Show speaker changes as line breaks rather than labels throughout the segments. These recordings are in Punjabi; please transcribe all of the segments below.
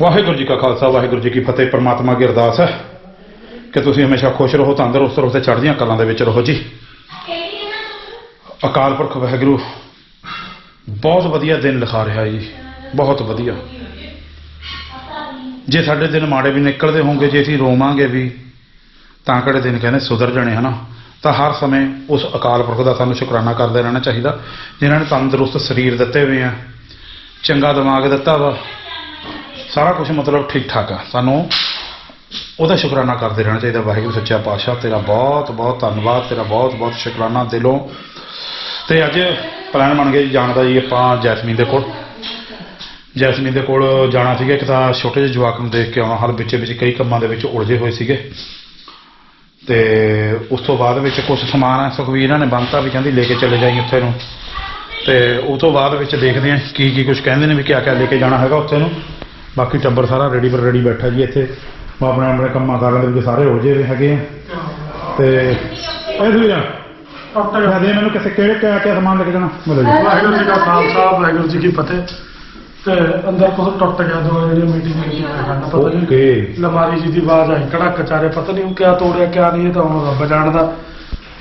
ਵਾਹਿਗੁਰੂ ਜੀ ਕਾ ਖਾਲਸਾ, ਵਾਹਿਗੁਰੂ ਜੀ ਕੀ ਫਤਿਹ। ਪ੍ਰਮਾਤਮਾ ਕੀ ਅਰਦਾਸ ਹੈ ਕਿ ਤੁਸੀਂ ਹਮੇਸ਼ਾ ਖੁਸ਼ ਰਹੋ, ਤੰਦਰੁਸਤ ਰਹੋ ਤੇ ਚੜ੍ਹਦੀਆਂ ਕਲਾਂ ਦੇ ਵਿੱਚ ਰਹੋ ਜੀ। ਅਕਾਲ ਪੁਰਖ ਵਾਹਿਗੁਰੂ, ਬਹੁਤ ਵਧੀਆ ਦਿਨ ਲਿਖਾ ਰਿਹਾ ਜੀ, ਬਹੁਤ ਵਧੀਆ। ਜੇ ਸਾਡੇ ਦਿਨ ਮਾੜੇ ਵੀ ਨਿਕਲਦੇ ਹੋਣਗੇ, ਜੇ ਅਸੀਂ ਰੋਵਾਂਗੇ ਵੀ, ਤਾਂ ਕਿਹੜੇ ਦਿਨ ਕਹਿੰਦੇ ਸੁਧਰ ਜਾਣੇ, ਹਨਾ? ਤਾਂ ਹਰ ਸਮੇਂ ਉਸ ਅਕਾਲ ਪੁਰਖ ਦਾ ਸਾਨੂੰ ਸ਼ੁਕਰਾਨਾ ਕਰਦੇ ਰਹਿਣਾ ਚਾਹੀਦਾ। ਜਿਨ੍ਹਾਂ ਨੇ ਤੰਦਰੁਸਤ ਸਰੀਰ ਦਿੱਤੇ ਹੋਏ ਆ, ਚੰਗਾ ਦਿਮਾਗ ਦਿੱਤਾ ਵਾ ਸਾਰਾ ਕੁਝ ਮਤਲਬ ਠੀਕ ਠਾਕ ਆ। ਸਾਨੂੰ ਉਹਦਾ ਸ਼ੁਕਰਾਨਾ ਕਰਦੇ ਰਹਿਣਾ ਚਾਹੀਦਾ। ਵਾਹਿਗੁਰੂ ਸੱਚਾ ਪਾਤਸ਼ਾਹ, ਤੇਰਾ ਬਹੁਤ ਬਹੁਤ ਧੰਨਵਾਦ। ਤੇਰਾ ਬਹੁਤ ਬਹੁਤ ਸ਼ੁਕਰਾਨਾ ਦਿਲੋਂ। ਤੇ ਅੱਜ ਪਲਾਨ ਬਣ ਗਿਆ ਜੀ ਜਾਣ ਦਾ ਜੀ ਆਪਾਂ ਜੈਸਮੀਨ ਦੇ ਕੋਲ। ਜੈਸਮੀਨ ਦੇ ਕੋਲ ਜਾਣਾ ਸੀਗਾ। ਇੱਕ ਤਾਂ ਛੋਟੇ ਜਿਹੇ ਜਵਾਕ ਨੂੰ ਦੇਖ ਕੇ ਆਉਣਾ। ਹਰ ਵਿੱਚੇ, ਵਿੱਚ ਕਈ ਕੰਮਾਂ ਦੇ ਵਿੱਚ ਉਲਝੇ ਹੋਏ ਸੀਗੇ। ਤੇ ਉਸ ਤੋਂ ਬਾਅਦ ਵਿੱਚ ਕੁਝ ਸਮਾਨ ਹੈ ਸੁਖਵੀਰ ਇਹਨਾਂ ਨੇ ਬੰਨਤਾ ਵੀ ਕਹਿੰਦੀ ਲੈ ਕੇ ਚਲੇ ਜਾਈਂ ਉੱਥੇ ਨੂੰ। ਤੇ ਉਸ ਤੋਂ ਬਾਅਦ ਵਿੱਚ ਦੇਖਦੇ ਹਾਂ ਕੀ ਕੀ ਕੁਝ ਕਹਿੰਦੇ ਨੇ ਵੀ ਕਿਆ ਕਿਆ ਲੈ ਕੇ ਜਾਣਾ ਹੈਗਾ ਉੱਥੇ ਨੂੰ। ਬਾਕੀ ਟੱਬਰ ਸਾਰਾ ਰੈਡੀ ਪਰ ਰੈਡੀ ਬੈਠਾ ਜੀ ਇੱਥੇ। ਉਹ ਆਪਣੇ ਆਪਣੇ ਕੰਮਾਂ ਕਾਰਾਂ ਦੇ ਵਿੱਚ ਸਾਰੇ ਉਲਝੇ ਹੋਏ ਹੈਗੇ ਆ। ਤੇ ਇਹ ਸੁਵੀਰ ਡਾਕਟਰ ਦੇ ਮੈਨੂੰ ਕਿਸੇ ਕਿਹੜੇ ਕਿਆ ਕਿਆ ਸਮਾਨ ਲੈ ਕੇ ਜਾਣਾ? ਮਿਲੋ ਜੀ।
ਵਾਹਿਗੁਰੂ ਜੀ ਕਾ ਖਾਲਸਾ ਵਾਹਿਗੁਰੂ ਜੀ ਕੀ ਫਤਿਹ। ਤੇ ਅੰਦਰ ਕੁਝ ਟੁੱਟ ਗਿਆ ਦੋ ਜਿਹੜੀ ਮੀਟਿੰਗ ਹੈ ਕਰਨਾ ਪਤਾ ਨਹੀਂ ਲਮਾਰੀ ਜੀ ਦੀ ਆਵਾਜ਼ ਆਈ ਕੜਕ ਚਾਰੇ ਪਤਾ ਨਹੀਂ ਉਹ ਕਿਆ ਤੋੜਿਆ ਕਿਆ ਨਹੀਂ ਇਹ ਤਾਂ ਹੁਣ ਰੱਬ ਜਾਣਦਾ।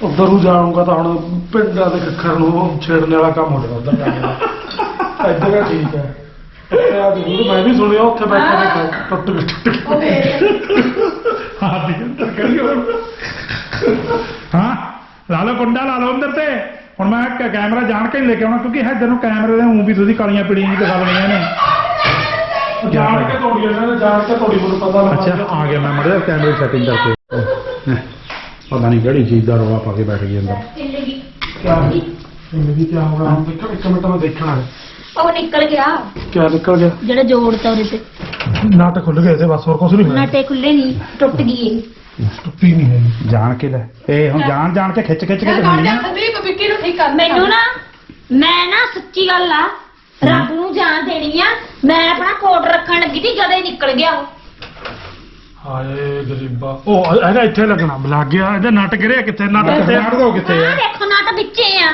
ਉਧਰ ਨੂੰ ਜਾਊਂਗਾ ਤਾਂ ਹੁਣ ਪਿੰਡਾਂ ਦੇ ਕੱਖਰ ਨੂੰ ਛੇੜਨੇ ਵਾਲਾ ਕੰਮ ਹੋ ਜਾਣਾ ਉਧਰ ਜਾ ਕੇ ਇੱਧਰ ਆ ਠੀਕ ਹੈ। ਆ ਜ਼ਰੂਰ ਮੈਂ ਵੀ ਸੁਣਿਆ ਉੱਥੇ ਬੈਠੇ ਨੇ ਟੁੱਟ ਗਏ ਟੁੱਟ ਗਏ।
ਹਾਂ ਦੀ ਅੰਦਰ ਕਰੀ ਹਾਂ ਲਾ ਲਓ ਕੁੰਡਾ ਲਾ ਲਓ ਅੰਦਰ ਤੇ। ਹੁਣ ਮੈਂ ਕ- ਕੈਮਰਾ ਜਾਣ ਕੇ ਹੀ ਲੈ ਕੇ ਆਉਣਾ ਕਿਉਂਕਿ ਹੈ ਨੂੰ ਕੈਮਰੇ ਦੇ ਉਂ ਵੀ ਤੁਸੀਂ ਕਾਲੀਆਂ ਪੀੜੀਆਂ ਜੀ ਦਿਖਾ ਦੇਣੀਆਂ ਨੇ।
ਜਾਣ ਕੇ ਤੋੜੀ ਇਹਨਾਂ ਨੇ ਜਾਣ ਕੇ ਤੋੜੀ ਮੈਨੂੰ ਪਤਾ ਲੱਗਾ।
ਅੱਛਾ ਆ ਗਿਆ ਮੈਂ ਮੜੇ ਕੈਮਰੇ ਸੈਟਿੰਗ ਕਰਕੇ। ਉਹ, ਹੈਂ, ਪਤਾ ਨਹੀਂ ਕਿਹੜੀ ਚੀਜ਼ ਦਾ ਰੋਲਾ ਪਾ ਕੇ ਬੈਠ ਗਈ ਅੰਦਰ।
ਜ਼ਿੰਦਗੀ। ਕਿਆ ਹੋ ਗਿਆ ਹੁਣ ਇੱਕ ਮਿੰਟ ਮੈਂ ਦੇਖਣਾ। ਹੈ
ਉਹ ਨਿਕਲ ਗਿਆ।
ਕਿਆ ਨਿਕਲ ਗਿਆ?
ਜਿਹੜਾ ਜੋੜ ਤਾ ਉਹਦੇ ਤੇ।
ਨਾਟਕ ਖੁੱਲ ਗਏ ਤੇ ਬਸ ਹੋਰ ਕੁਝ ਨਹੀਂ ਹੋਇਆ।
ਨਾਟੇ ਖੁੱਲੇ ਨਹੀਂ ਟੁੱਟ ਗਈ ਇਹ
ਟੁੱਟੀ ਨਹੀਂ ਹੈ
ਜਾਣ ਕੇ ਲੈ। ਇਹ ਹੁਣ ਜਾਣ ਜਾਣ ਕੇ ਖਿੱਚ ਖਿੱਚ ਕੇ ਤੇ ਹੁੰਦੀਆਂ
ਮੈਨੂੰ ਨਾ ਮੈਂ ਨਾ ਸੱਚੀ ਗੱਲ ਆ ਰੱਬ ਨੂੰ ਜਾਨ ਦੇਣੀ ਆ। ਮੈਂ ਆਪਣਾ ਕੋਟ ਰੱਖਣ ਲੱਗੀ ਸੀ ਜਦੇ ਨਿਕਲ ਗਿਆ ਉਹ।
ਹਾਏ ਗਰੀਬਾ। ਉਹ ਇਹਦਾ ਇੱਥੇ ਲੱਗਣਾ ਲੱਗ ਗਿਆ ਇਹਦਾ ਨਟ ਗਿਰਿਆ ਕਿੱਥੇ? ਨਟ ਕਿੱਥੇ
ਕੱਢ ਦੋ ਕਿੱਥੇ
ਆਹ
ਆ
ਦੇਖੋ ਨਟ ਵਿੱਚੇ ਆ।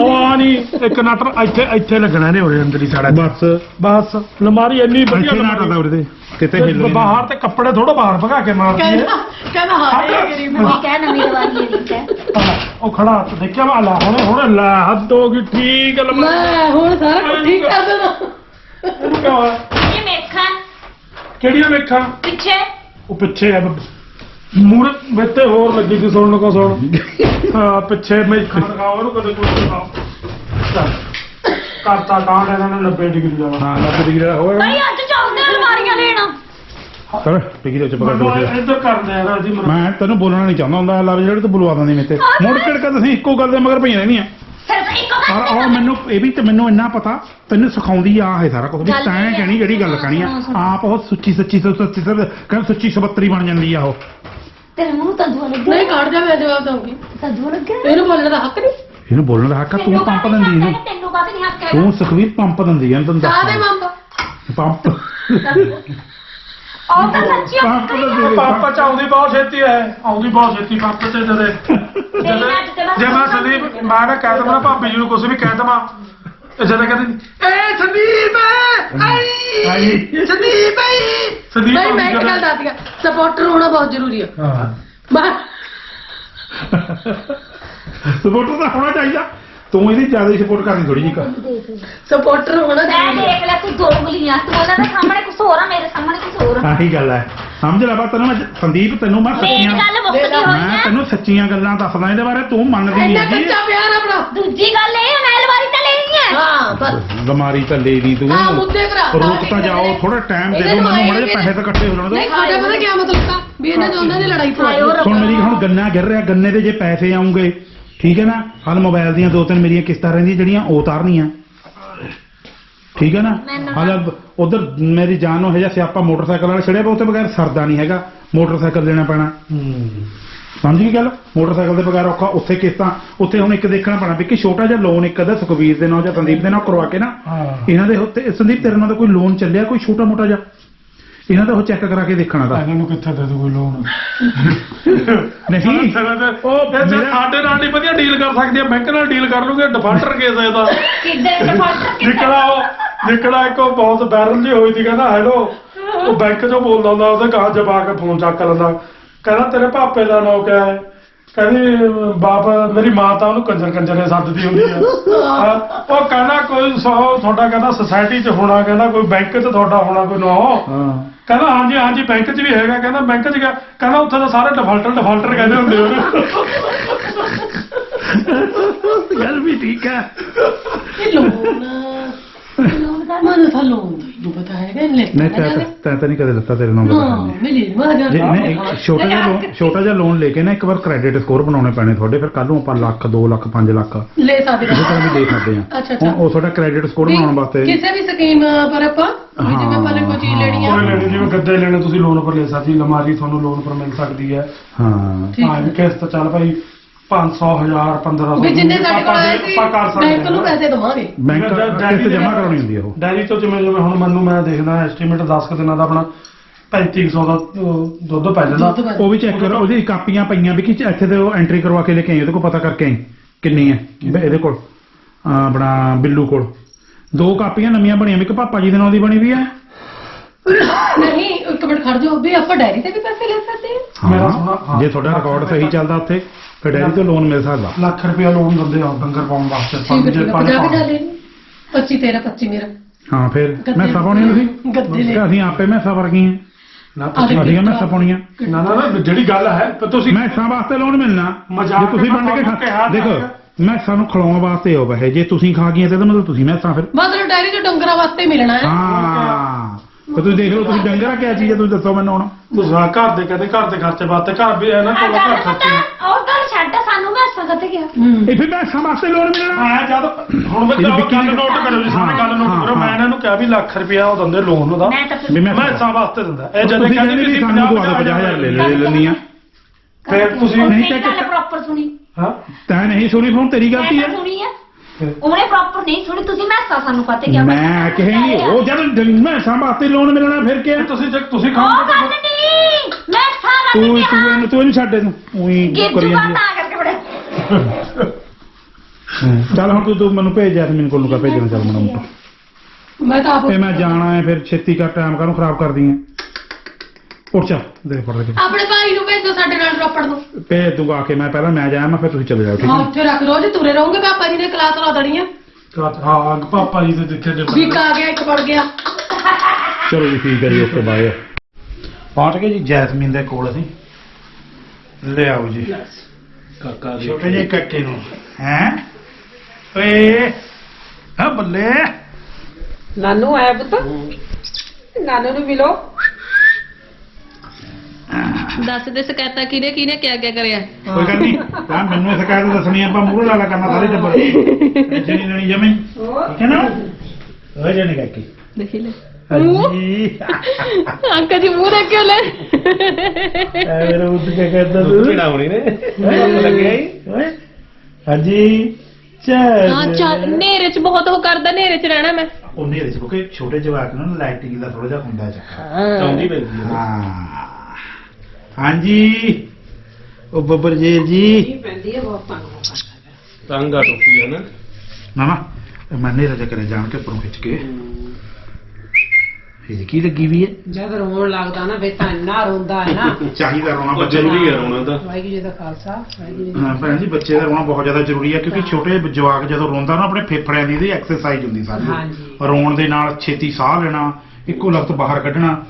ਉਹ ਆ ਨਹੀਂ ਇੱਕ ਨਟ ਇੱਥੇ ਇੱਥੇ ਲੱਗਣਾ ਨੇ ਉਹਦੇ ਅੰਦਰ ਹੀ ਸਾਡਾ।
ਬਸ।
ਬਸ ਲਮਾਰੀ ਇੰਨੀ ਵਧੀਆ
ਇੱਥੇ ਨਾ ਟਦਾ
ਲਮਾਰੀ।
ਉਰੇ ਕਿਤੇ ਹਿੱਲ
ਤੇ ਬਾਹਰ ਤੇ ਕੱਪੜੇ ਥੋੜਾ ਬਾਹਰ ਭਗਾ ਕੇ ਮਾਰਦੀ ਹੈ
ਕਹਿੰਦਾ ਹਾਰੇ ਗਰੀਬ
ਮੈਂ ਕਹਿ ਨਵੀਂ ਦਵਾਈ ਠੀਕ ਹੈ।
ਉਹ ਖੜਾ ਤੇ ਦੇਖਿਆ ਵਾ ਲਾ ਹੁਣੇ ਹੁਣੇ ਲੈ ਹੱਦ ਹੋ ਗਈ ਠੀਕ ਲਮਾਰੀ
ਮੈਂ ਹੁਣ ਸਾਰਾ ਕੁਝ ਠੀਕ ਕਰ ਦੇਣਾ
ਇਹ ਮੇਖਾਂ
ਕਿਹੜੀਆਂ ਵੇਖਾਂ?
ਪਿੱਛੇ।
ਉਹ ਪਿੱਛੇ ਆ ਮੂਰ ਮੇਤੇ ਹੋਰ ਲੱਗੀ ਸੀ ਸੁਣਨ ਕੋ ਸੁਣ। ਹਾਂ ਪਿੱਛੇ ਮੈਂ ਖਾਣ ਖਾਓ ਉਹਨੂੰ ਕਦੇ ਕੋਈ ਚੱਲ। ਕਰਤਾ ਕਾਂਡ ਇਹਨਾਂ ਨੇ 90 ਡਿਗਰੀ ਜਾਣਾ
ਹਾਂ ਲੱਗ ਡਿਗਰੀ ਦਾ ਹੋਇਆ
ਬਈ ਅੱਜ ਚੱਲਦੇ ਆ ਅਲਮਾਰੀਆਂ ਲੈਣਾ।
ਚਲ ਡਿਗਰੀ ਉੱਚ ਪਕੜ ਲਓ
ਮੈਨੂੰ ਇੱਧਰ ਕਰਦੇ ਆ ਰਾਜੀ
ਮੈਂ ਤੈਨੂੰ ਬੋਲਣਾ ਨਹੀਂ ਚਾਹੁੰਦਾ ਹੁੰਦਾ ਲੱਭ ਜਿਹੜੇ ਤੂੰ ਬੁਲਵਾ ਦਿੰਦੀ ਮੇਤੇ ਮੁੜ ਕਿੜ ਕੇ ਤੁਸੀਂ ਇੱਕੋ ਗੱਲ ਦੇ ਮਗਰ ਪਈਆਂ ਰਹਿੰਦੀਆਂ।
ਫਿਰ ਤਾਂ ਇੱਕੋ
ਉਹ ਮੈਨੂੰ ਇਹ ਵੀ ਤੇ ਮੈਨੂੰ ਇੰਨਾ ਪਤਾ ਤੈਨੂੰ ਸਿਖਾਉਂਦੀ ਆ ਇਹ ਸਾਰਾ ਕੁਝ ਵੀ
ਗੱਲ
ਤੈਂ
ਇਹ।
ਕਹਿਣੀ ਜਿਹੜੀ ਗੱਲ ਕਹਿਣੀ ਆ। ਆਪ ਉਹ ਸੁੱਚੀ ਸੱਚੀ ਸੱਚੀ ਸੱਚੀ ਕਹਿੰਦਾ ਸੁੱਚੀ ਸਬੱਤਰੀ ਬਣ ਜਾਂਦੀ ਆ ਉਹ।
ਤੇਰੇ ਮੂੰਹ ਤੰਦੂਆ ਲੱਗਿਆ।
ਨਹੀਂ ਕੱਢ ਜਾ ਮੈਂ ਜਵਾਬ ਦਊਂਗੀ।
ਤੰਦੂਆ ਲੱਗਿਆ?
ਇਹਨੂੰ ਬੋਲਣ ਦਾ ਹੱਕ ਨਹੀਂ।
ਇਹਨੂੰ ਬੋਲਣ ਦਾ ਹੱਕ ਆ ਤੂੰ ਪੰਪ ਦਿੰਦੀ ਇਹਨੂੰ।
ਤੈਨੂੰ ਕਾਹਤੇ ਨਹੀਂ ਹੱਕ
ਤੂੰ ਸੁਖਵੀਰ ਪੰਪ ਦਿੰਦੀ ਆ ਤੈਨੂੰ
ਕਾਹਦੇ
ਦੱਸ
ਮੰਮ
ਪੰਪ
ਉਹ ਤਾਂ ਸੱਚੀ
ਪੰਪ ਦਿੰਦੀ
ਪਾਪਾ ਚ ਆਉਂਦੀ ਬਹੁਤ ਛੇਤੀ ਹੈ। ਆਉਂਦੀ ਬਹੁਤ ਛੇਤੀ ਪਾਪਾ ਤੇ ਜਦੇ ਜਦੇ- ਜੇ ਮੈਂ ਸੰਦੀਪ ਮੈਂ ਨਾ ਕਹਿ ਦਵਾਂ ਭਾਬੀ ਜੀ ਨੂੰ ਕੁਝ ਵੀ ਕਹਿ ਦਵਾਂ। ਤੇ ਜਦੇ ਕਹਿੰਦੀ ਏ ਸੰਦੀਪ ਆਈ!
ਆਈ।
ਸੰਦੀਪ ਆਈ! ਸੰਦੀਪ
ਨਹੀਂ ਮੈਂ
ਆਉਂਦੀ
ਇੱਕ ਗੱਲ
ਜਦੇ-
ਦੱਸਦੀ ਆ। ਸਪੋਰਟਰ ਹੋਣਾ ਬਹੁਤ ਜ਼ਰੂਰੀ ਆ।
ਹਾਂ।
ਸਪੋਰਟਰ ਤਾਂ ਹੋਣਾ ਚਾਹੀਦਾ। ਤੂੰ ਇਹਦੀ ਜ਼ਿਆਦਾ ਸਪੋਰਟ ਕਰਨੀ ਥੋੜੀ ਜੀ ਕਰ
ਸਪੋਰਟਰ ਹੋਣਾ
ਮੈਂ ਦੇਖ ਲੈ ਤੂੰ ਦੋ ਗਲੀਆਂ ਤੂੰ ਉਹਨਾਂ ਦੇ ਸਾਹਮਣੇ ਕੁਝ ਹੋਰ ਆ ਮੇਰੇ ਸਾਹਮਣੇ ਕੁਝ ਹੋਰ ਆ।
ਆਹੀ ਗੱਲ ਹੈ। ਸਮਝ ਲੈ ਬਾ ਤੈਨੂੰ ਮੈਂ ਸੰਦੀਪ ਤੈਨੂੰ ਮੈਂ
ਮੇਰੀ
ਸੱਚੀਆਂ
ਗੱਲ ਮੁੱਕਦੀ ਹੋਈ
ਮੈਂ
ਹੈ
ਤੈਨੂੰ ਸੱਚੀਆਂ ਗੱਲਾਂ ਦੱਸਦਾ ਇਹਦੇ ਬਾਰੇ ਤੂੰ ਮੰਨਦੀ ਨਹੀਂ
ਇੰਨਾ
ਹੈਗੀ।
ਕੱਚਾ ਪਿਆਰ ਆਪਣਾ।
ਦੂਜੀ ਗੱਲ ਇਹ ਮੈਂ ਅਲਮਾਰੀ ਤੇ ਲੈਣੀ ਹੈ
ਹਾਂ ਬਸ।
ਬਿਮਾਰੀ ਤਾਂ ਲੈ ਨਹੀਂ ਤੂੰ।
ਹਾਂ, ਮੁੱਦੇ ਭਰਾ।
ਰੁਕ ਤਾਂ ਜਾਓ ਥੋੜਾ ਟਾਈਮ ਦੇ ਦਿਓ
ਇਹਦੇ
ਮੈਨੂੰ ਮੜੇ ਪੈਸੇ ਤਾਂ ਇਕੱਠੇ ਹੋ ਜਾਣ
ਨਹੀਂ
ਦਿਓ।
ਤੁਹਾਡਾ ਪਤਾ ਕੀ ਮਤਲਬ ਆ ਵੀ ਇਹਨਾਂ ਦੋਨਾਂ ਦੀ ਲੜਾਈ
ਹਾਏ ਉਹ
ਪਵਾ
ਸੁਣ ਮੇਰੀ ਹੁਣ ਗੰਨਾ ਗਿਰ ਰਿਹਾ ਗੰਨੇ ਦੇ ਜੇ ਪੈਸੇ ਆਉਂਗੇ ਠੀਕ ਹੈ ਨਾ? ਹਾਲ ਮੋਬਾਈਲ ਦੀਆਂ ਦੋ ਤਿੰਨ ਮੇਰੀਆਂ ਕਿਸ਼ਤਾਂ ਰਹਿੰਦੀਆਂ ਜਿਹੜੀਆਂ ਉਹ ਉਤਾਰਨੀਆਂ। ਠੀਕ ਹੈ ਨਾ? ਹਾਲ ਉਧਰ ਮੇਰੀ ਜਾਨ ਨੂੰ ਹਜਾ ਸਿਆਪਾ ਮੋਟਰਸਾਈਕਲ ਵਾਲਾ ਛੜਿਆ ਪਿਆ ਉਹ ਤੋਂ ਬਗੈਰ ਸਰਦਾ ਨਹੀਂ ਹੈਗਾ। ਮੋਟਰਸਾਈਕਲ ਲੈਣਾ ਪੈਣਾ। ਸਮਝ ਗਈ ਗੱਲ? ਮੋਟਰਸਾਈਕਲ ਦੇ ਬਗੈਰ ਔਖਾ ਉੱਥੇ ਕਿਸ਼ਤਾਂ ਉੱਥੇ ਹੁਣ ਇੱਕ ਦੇਖਣਾ ਪੈਣਾ ਵੀ ਕਿ ਛੋਟਾ ਜਿਹਾ ਲੋਨ ਇੱਕ ਅਦਾ ਸੁਖਬੀਰ ਦੇ ਨਾਲ ਜਾਂ ਸੰਦੀਪ ਦੇ ਨਾਲ ਕਰਵਾ ਕੇ ਨਾ ਇਹਨਾਂ ਦੇ ਉੱਤੇ ਸੰਦੀਪ ਤੇਰੇ ਨਾਲ ਤਾਂ ਕੋਈ ਲੋਨ ਚੱਲਿਆ ਕੋਈ ਛੋਟਾ ਮੋਟਾ ਜਿਹਾ? ਇਹਨਾਂ ਦਾ ਉਹ ਚੈੱਕ ਕਰਾ ਕੇ ਦੇਖਣਾ ਦਾ
ਇਹਨਾਂ ਨੂੰ ਕਿੱਥੇ ਦੇ ਦੂ ਕੋਈ ਲੋਨ
ਨਹੀਂ
ਉਹ ਫਿਰ ਜੇ ਸਾਡੇ ਨਾਲ ਨਹੀਂ ਵਧੀਆ ਡੀਲ ਕਰ ਸਕਦੇ ਆ ਬੈਂਕ ਨਾਲ ਡੀਲ ਕਰ ਲੂਗੇ? ਡਿਫਾਲਟਰ ਕੇਸ ਹੈ
ਡਿਫਾਲਟਰ
ਨਿਕਲਾ ਉਹ ਨਿਕਲਾ ਇੱਕ ਉਹ ਬਹੁਤ ਬੈਰਲ ਜਿਹੀ ਹੋਈ ਸੀ ਕਹਿੰਦਾ ਹੈਲੋ ਉਹ ਬੈਂਕ ਚੋਂ ਬੋਲਦਾ ਹੁੰਦਾ ਉਹਦੇ ਕਹਾ ਜਵਾ ਕੇ ਫੋਨ ਚੱਕ ਲੈਂਦਾ। ਕਹਿੰਦਾ ਤੇਰੇ ਪਾਪੇ ਦਾ ਨਾਂ ਕਿਆ ਹੈ। ਕਹਿੰਦੀ ਬਾਪ ਮੇਰੀ ਮਾਂ ਤਾਂ ਉਹਨੂੰ ਕੰਜਰ ਕੰਜਰ ਨੇ ਸੱਦਦੀ ਹੁੰਦੀ ਆ। ਹਾਂ, ਉਹ ਕਹਿੰਦਾ ਕੋਈ ਸੋ ਤੁਹਾਡਾ ਕਹਿੰਦਾ ਸੁਸਾਇਟੀ 'ਚ ਹੋਣਾ ਕਹਿੰਦਾ ਕੋਈ ਬੈਂਕ 'ਚ ਤੁਹਾਡਾ ਹੋਣਾ ਕੋਈ ਨਾਂ।
ਹਾਂ।
ਕਹਿੰਦਾ ਹਾਂਜੀ ਹਾਂਜੀ ਬੈਂਕ 'ਚ ਵੀ ਹੈਗਾ ਕਹਿੰਦਾ ਬੈਂਕ 'ਚ ਗਿਆ। ਕਹਿੰਦਾ ਉੱਥੇ ਤਾਂ ਸਾਰੇ ਡਿਫਾਲਟਰ ਡਿਫਾਲਟਰ ਕਹਿੰਦੇ ਹੁੰਦੇ ਉਹਨੂੰ।
ਗੱਲ ਵੀ ਠੀਕ ਹੈ
ਇਹ ਲੋਨ ਲੋਨ ਦਾ ਮਨ ਤਾਂ ਲੋਨ ਨੂੰ ਪਤਾ ਹੈਗਾ ਇਹਨੇ
ਨਹੀਂ ਤੈਂ ਤਾਂ- ਤੈਂ ਤਾਂ ਨਹੀਂ ਕਦੇ ਲੱਤਾ ਤੇਰੇ ਨਾਲ
ਹਾਂ
ਬਤਾ
ਮਿਲੀ ਮਾ ਜਾ
ਜੇ ਨਹੀਂ ਇੱਕ ਛੋਟਾ ਜਿਹਾ ਲੋਨ ਛੋਟਾ ਜਿਹਾ ਲੋਨ ਲੈ ਕੇ ਨਾ ਇੱਕ ਵਾਰ ਕ੍ਰੈਡਿਟ ਸਕੋਰ ਬਣਾਉਣੇ ਪੈਣੇ ਤੁਹਾਡੇ ਫਿਰ ਕੱਲ ਨੂੰ ਆਪਾਂ ਲੱਖ 2 ਲੱਖ 5 ਲੱਖ
ਲੈ ਸਕਦੇ
ਇਸੇ ਤਰ੍ਹਾਂ ਵੀ ਦੇ ਸਕਦੇ। ਹੁਣ ਉਹ ਤੁਹਾਡਾ ਕ੍ਰੈਡਿਟ ਸਕੋਰ ਬਣਾਉਣ ਵਾਸਤੇ
ਕਿਸੇ ਵੀ ਸਕੀਮ ਪਰ ਆਪਾਂ ਜਿਵੇਂ ਆਪਾਂ ਨੇ ਕੋਈ ਚੀਜ਼ ਲੈਣੀ ਆ।
ਕੋਈ ਲੈਣੀ ਜਿਵੇਂ ਗੱਦੇ ਲੈਣੇ ਤੁਸੀਂ ਲੋਨ ਪਰ ਲੈ ਸਕਦੇ ਲਮਾਰੀ ਤੁਹਾਨੂੰ ਲੋਨ ਪਰ ਮਿਲ ਸਕਦੀ ਹੈ।
ਹਾਂ।
ਠੀਕ
ਹਾਂ। ਕਿਸ਼ਤ ਚੱਲ ਭਾਈ 500 1000 1500
ਵੀ ਜਿੰਨੇ ਸਾਡੇ ਕੋਲ ਆਏ ਸੀ
ਆਪਾਂ ਕਰ ਸਕਦੇ
ਬੈਂਕ ਨੂੰ।
ਹਾਂ।
ਪੈਸੇ ਦਵਾਂਗੇ।
ਬੈਂਕ ਕਿਸ਼ਤ ਜਮ੍ਹਾਂ ਕਰਾਉਣੀ ਹੁੰਦੀ ਆ ਉਹ।
ਡੈਰੀ ਤੋਂ ਜਿਵੇਂ ਜਿਵੇਂ ਹੁਣ ਮੈਨੂੰ ਮੈਂ ਦੇਖਦਾ ਐਸਟੀਮੇਟ 10 ਕੁ ਦਿਨਾਂ ਦਾ ਆਪਣਾ 3500 ਦਾ ਦੁੱਧ ਪੈ ਜਾਂਦਾ।
ਉਹ ਵੀ ਚੈੱਕ ਕਰੋ ਉਹਦੀ ਕਾਪੀਆਂ ਪਈਆਂ ਵੀ ਕਿ ਇੱਥੇ ਤੇ ਉਹ ਐਂਟਰੀ ਕਰਵਾ ਕੇ ਲੈ ਕੇ ਆਈ ਉਹਦੇ ਕੋਲ ਪਤਾ ਕਰਕੇ ਆਈ ਕਿੰਨੀ ਹੈ ਇਹਦੇ ਕੋਲ ਆਪਣਾ ਬਿੱਲੂ ਕੋਲ। ਦੋ ਕਾਪੀਆਂ ਨਵੀਆਂ ਬਣੀਆਂ ਵੀ ਇੱਕ ਪਾਪਾ ਜੀ ਦੇ ਨਾਂ ਦੀ ਬਣੀ ਵੀ ਹੈ।
ਨਹੀਂ ਇੱਕ ਮਿੰਟ ਖੜ ਜਾਓ ਵੀ ਆਪਾਂ ਡੈਰੀ ਤੇ ਵੀ ਪੈਸੇ ਲੈ ਸਕਦੇ ਹਾਂ?
ਮੇਰਾ ਸੁਣਾ- ਹਾਂ।
ਜੇ ਤੁਹਾਡਾ ਰਿਕਾਰਡ ਸਹੀ ਚੱਲਦਾ ਉੱਥੇ। ਫਿਰ ਡੈਰੀ ਤੋਂ ਲੋਨ ਮਿਲ ਸਕਦਾ
ਲੱਖ ਰੁਪਇਆ ਲੋਨ ਦਿੰਦੇ ਆ ਡੰਗਰ ਪਾਉਣ ਵਾਸਤੇ ਪੰਜ
ਹੈ
ਪੰਜ
50
ਪੰਜ।
ਡਾਲੇ 25 ਤੇਰਾ 25 ਮੇਰਾ।
ਹਾਂ ਫਿਰ
ਗੱਦੇ
ਮੈਂ ਪਾਉਣੀ ਤੁਸੀਂ?
ਗੱਦੇ ਲੈ
ਕਿ। ਅਸੀਂ ਆਪੇ ਮੈਸਾਂ ਵਰਗੀਆਂ।
ਨਾ
ਆ
ਤੁਸੀਂ-
ਦੇਖ।
ਅਸੀਂ ਮੈਸਾਂ ਪਾਉਣੀਆਂ।
ਨਾ ਨਾ ਨਾ, ਜਿਹੜੀ ਗੱਲ ਹੈ ਤੇ ਤੁਸੀਂ
ਮੈਸਾਂ ਵਾਸਤੇ ਲੋਨ ਮਿਲਣਾ।
ਮਜ਼ਾਕ
ਜੇ ਤੁਸੀਂ
ਮੈਂ
ਵੰਡ ਕੇ
ਤੁਹਾਨੂੰ ਕਿਹਾ
ਖਾ ਦੇਖੋ
ਤਾਂ
ਮੈਸਾਂ ਨੂੰ ਖਿਲਾਉਣ ਵਾਸਤੇ ਹੋ। ਵੈਸੇ ਜੇ ਤੁਸੀਂ ਖਾ ਗਈਆਂ ਤੇ ਇਹਦਾ ਮਤਲਬ ਤੁਸੀਂ ਮੈਸਾਂ ਫਿਰ
ਮਤਲਬ ਡੈਰੀ ਚ ਡੰਗਰਾਂ ਵਾਸਤੇ ਮਿਲਣਾ ਹੈ।
ਹਾਂ। ਤੇ ਤੁਸੀਂ ਦੇਖ ਲਓ ਤੁਸੀਂ ਡੰਗਰ ਆ ਕਿਆ ਚੀਜ਼ ਹੈ ਤੁਸੀਂ ਦੱਸੋ ਮੈਨੂੰ ਹੁਣ।
ਤੁਸੀਂ ਹਾਂ, ਘਰ ਦੇ ਕਹਿੰਦੇ ਘਰ ਦੇ ਖਰਚੇ ਵਾਸਤੇ ਘਰ ਵੀ ਹੈ ਨਾ
ਆ
ਕੋਲ ਘਰ ਖਰਚੇ।
ਉਹ ਗੱਲ ਛੱਡ ਸਾਨੂੰ ਮੈਂ ਸਗਤ ਗਿਆ?
ਇਹ ਫਿਰ ਮੈਸਾਂ ਵਾਸਤੇ ਲੋਨ ਮਿਲਣਾ।
ਮੈਂ ਜਦ ਹੁਣ ਮੈਂ
ਇਹਦੀ ਵਿੱਕੀ
ਗੱਲ ਨੋਟ ਕਰੋ ਜੀ ਸਾਹਮਣੇ ਗੱਲ ਨੋਟ ਕਰੋ। ਮੈਂ
ਹਾਂ।
ਇਹਨਾਂ ਨੂੰ ਕਿਹਾ ਵੀ ਲੱਖ ਰੁਪਇਆ ਉਹ ਦਿੰਦੇ ਲੋਨ ਦਾ
ਮੈਂ ਤਾਂ
ਵੀ ਮੈਂ
ਮੈਂ ਵਾਸਤੇ ਦਿੰਦਾ। ਇਹ ਜਦ
ਤੁਸੀਂ
ਕਹਿੰਦੇ
ਕਹਿੰਦੇ
ਵੀ
ਸਾਨੂੰ ਦਿਓ 50000 ਲੈ ਲੈ ਲੈਣੀਆਂ
ਫਿਰ ਤੁਸੀਂ
ਨਹੀਂ
ਨਹੀਂ
ਤਾਂ
ਗੱਲ ਪ੍ਰੋਪਰ ਸੁਣੀ।
ਹਾਂ
ਤੈਂ ਨਹੀਂ ਸੁਣੀ ਹੁਣ ਤੇਰੀ
ਮੈਂ
ਗਲਤੀ
ਤਾਂ
ਹੈ
ਸੁਣੀ ਆ। ਉਹਨੇ ਪ੍ਰੋਪਰ ਨਹੀਂ ਸੁਣੀ ਤੁਸੀਂ ਮੈਸਾ ਸਾਨੂੰ ਪਤਾ ਗਿਆ
ਮੈਂ ਕਹੇਂਗੀ ਉਹ ਜਦ ਮੈਸਾਂ ਵਾਸਤੇ ਲੋਨ ਮਿਲਣਾ ਫਿਰ ਕੀ
ਇਹ ਤੁਸੀਂ ਜੇ ਤੁਸੀਂ
ਉਹ
ਖਾਓਗੇ
ਗੱਲ ਨਹੀਂ ਮੈਂ ਸਾਰਾ
ਤੂੰ ਤੂੰ ਇਹਨੂੰ ਤੂੰ ਇਹਨੂੰ ਛੱਡ ਇਹਨੂੰ। ਉਹੀ ਕਰੀ ਜਾਂਦੀ
ਤਾਂ ਕਰਕੇ ਬੜੇ।
ਹੈ। ਚੱਲ ਹੁਣ ਤੂੰ ਤੂੰ ਮੈਨੂੰ ਭੇਜ ਜੈਸਮੀਨ ਕੋਲ ਨੂੰ ਕਾ ਭੇਜਣਾ ਚੱਲ ਮੈਨੂੰ
ਮੈਂ ਤਾਂ ਆਪ
ਤੇ ਮੈਂ ਜਾਣਾ ਹੈ ਫਿਰ ਛੇਤੀ ਕਰ ਟਾਈਮ ਕਾਹਨੂੰ ਖਰਾਬ ਕਰਦੀ ਹੈ? ਉੱਠ ਜਾ ਦੇ ਪੜ ਕੇ
ਆਪਣੇ ਭਾਈ ਨੂੰ ਭੇਜੋ ਸਾਡੇ ਨਾਲ ਰੋਪੜ ਨੂੰ।
ਭੇਜ ਦੂੰਗਾ ਆ ਕੇ ਮੈਂ ਪਹਿਲਾਂ ਮੈਂ ਜਾਇਆ ਮੈਂ ਫਿਰ ਤੁਸੀਂ ਚਲੇ ਜਾਓ ਠੀਕ
ਹਾਂ
ਹੈ
ਉੱਥੇ ਰੱਖ ਰੋਜ਼ ਤੁਰੇ ਰਹੋਗੇ ਪਾਪਾ ਜੀ ਨੇ ਕਲਾਸ ਲਾ ਦੇਣੀ ਆ
ਹਾਂ ਅੱਗ ਪਾਪਾ ਜੀ ਦੇ ਦੇਖੇ ਜੇ
ਵੀ ਆ ਗਿਆ ਇੱਕ ਪੜ ਗਿਆ।
ਚਲੋ ਜੀ ਠੀਕ ਹੈ ਜੀ ਓਕੇ ਬਾਏ। ਪਹੁੰਚ ਗਏ ਜੀ ਜੈਸਮੀਨ ਦੇ ਕੋਲ ਅਸੀਂ। ਲੈ ਆਓ ਜੀ
ਕਾਕਾ
ਛੋਟੇ ਜਿਹੇ ਕੱਕੇ ਨੂੰ। ਹੈ? ਓਏ ਹਾਂ ਬੱਲੇ।
ਨਾਨੂ ਆਇਆ ਪੁੱਤ? ਨਾਨੂ ਨੂੰ ਮਿਲੋ।
ਦੱਸ ਦੇ ਸ਼ਿਕਾਇਤਾਂ ਕਿਹਨੇ ਕਿਹਨੇ ਕਿਆ ਕਿਆ ਕਰਿਆ?
ਕੋਈ ਗੱਲ ਨਹੀਂ। ਤਾਂ ਮੈਨੂੰ ਇਹ ਸ਼ਿਕਾਇਤ ਦੱਸਣੀ ਆਪਾਂ ਮੂਹਰੇ ਲਾਲਾ ਕਰਨਾ ਸਾਰੇ ਟੱਬਰ ਜਣੀ ਜਣੀ ਜਮੀ। ਠੀਕ ਹੈ ਨਾ? ਓਏ ਜਣੀ ਕੱਕੇ
ਦੇਖੀ ਲੈ।
ਹਾਂਜੀ।
ਅੰਕਲ ਜੀ ਮੂੰਹ ਕੇ ਲੈ।
ਐ ਮੇਰਾ ਉੱਤ ਕੇ ਕਰਦਾ ਤੂੰ।
ਚੜਾਉਣੀ ਨੇ?
ਲੱਗਿਆ ਹੀ? ਹਾਂਜੀ। ਚੱਲ।
ਹਾਂ ਚੱਲ। ਨੇਰੇ ਚ ਬਹੁਤ ਉਹ ਕਰਦਾ ਨੇਰੇ ਚ ਰਹਿਣਾ ਮੈਂ।
ਉਹ ਨੇਰੇ ਚ ਕਿਉਂਕਿ ਛੋਟੇ ਜਵਾਕ ਨੂੰ ਲਾਈਟਿੰਗ ਦਾ ਥੋੜਾ ਜਿਹਾ ਹੁੰਦਾ ਹੈ। ਚੱਕਰ
ਪੈਂਦੀ ਹੈ
ਹਾਂ। ਹਾਂਜੀ। ਉਹ ਬੱਬਰ ਜੀ ਜੀ।
ਪੈਂਦੀ ਹੈ ਬਹੁਤ ਤੰਗ
ਤੰਗਾ ਟੋਪੀ ਹੈ ਨਾ?
ਨਾ ਨਾ ਮੈਂ ਨੇਰੇ ਚ ਕਰੇ ਜਾਣ ਕੇ ਉੱਪਰੋਂ ਖਿੱਚ ਕੇ। ਇਹ ਕੀ ਲੱਗੀ ਵੀ ਹੈ?
ਜਦ ਰੋਣ ਲੱਗਦਾ ਨਾ ਫੇ ਤਾਂ ਇੰਨਾ ਰੋਂਦਾ ਹੈ ਨਾ।
ਚਾਹੀਦਾ ਰੋਣਾ
ਉਹ
ਬੱਚੇ ਨੂੰ।
ਜ਼ਰੂਰੀ ਹੈ ਰੋਣਾ ਤਾਂ।
ਵਾਹਿਗੁਰੂ ਜੀ ਦਾ ਖਾਲਸਾ ਵਾਹਿਗੁਰੂ ਜੀ
ਹਾਂ ਭੈਣ ਜੀ ਬੱਚੇ ਦਾ ਰੋਣਾ ਬਹੁਤ ਜ਼ਿਆਦਾ ਜ਼ਰੂਰੀ ਹੈ ਕਿਉਂਕਿ ਛੋਟੇ ਜਵਾਕ ਜਦੋਂ ਰੋਂਦਾ ਨਾ ਆਪਣੇ ਫੇਫੜਿਆਂ ਦੀ ਇਹਦੀ ਐਕਸਰਸਾਈਜ਼ ਹੁੰਦੀ ਸਾਰੀ।
ਹਾਂਜੀ।
ਰੋਣ ਦੇ ਨਾਲ ਛੇਤੀ ਸਾਹ ਲੈਣਾ ਇੱਕੋ ਲਖਤ ਬਾਹਰ ਕੱਢਣਾ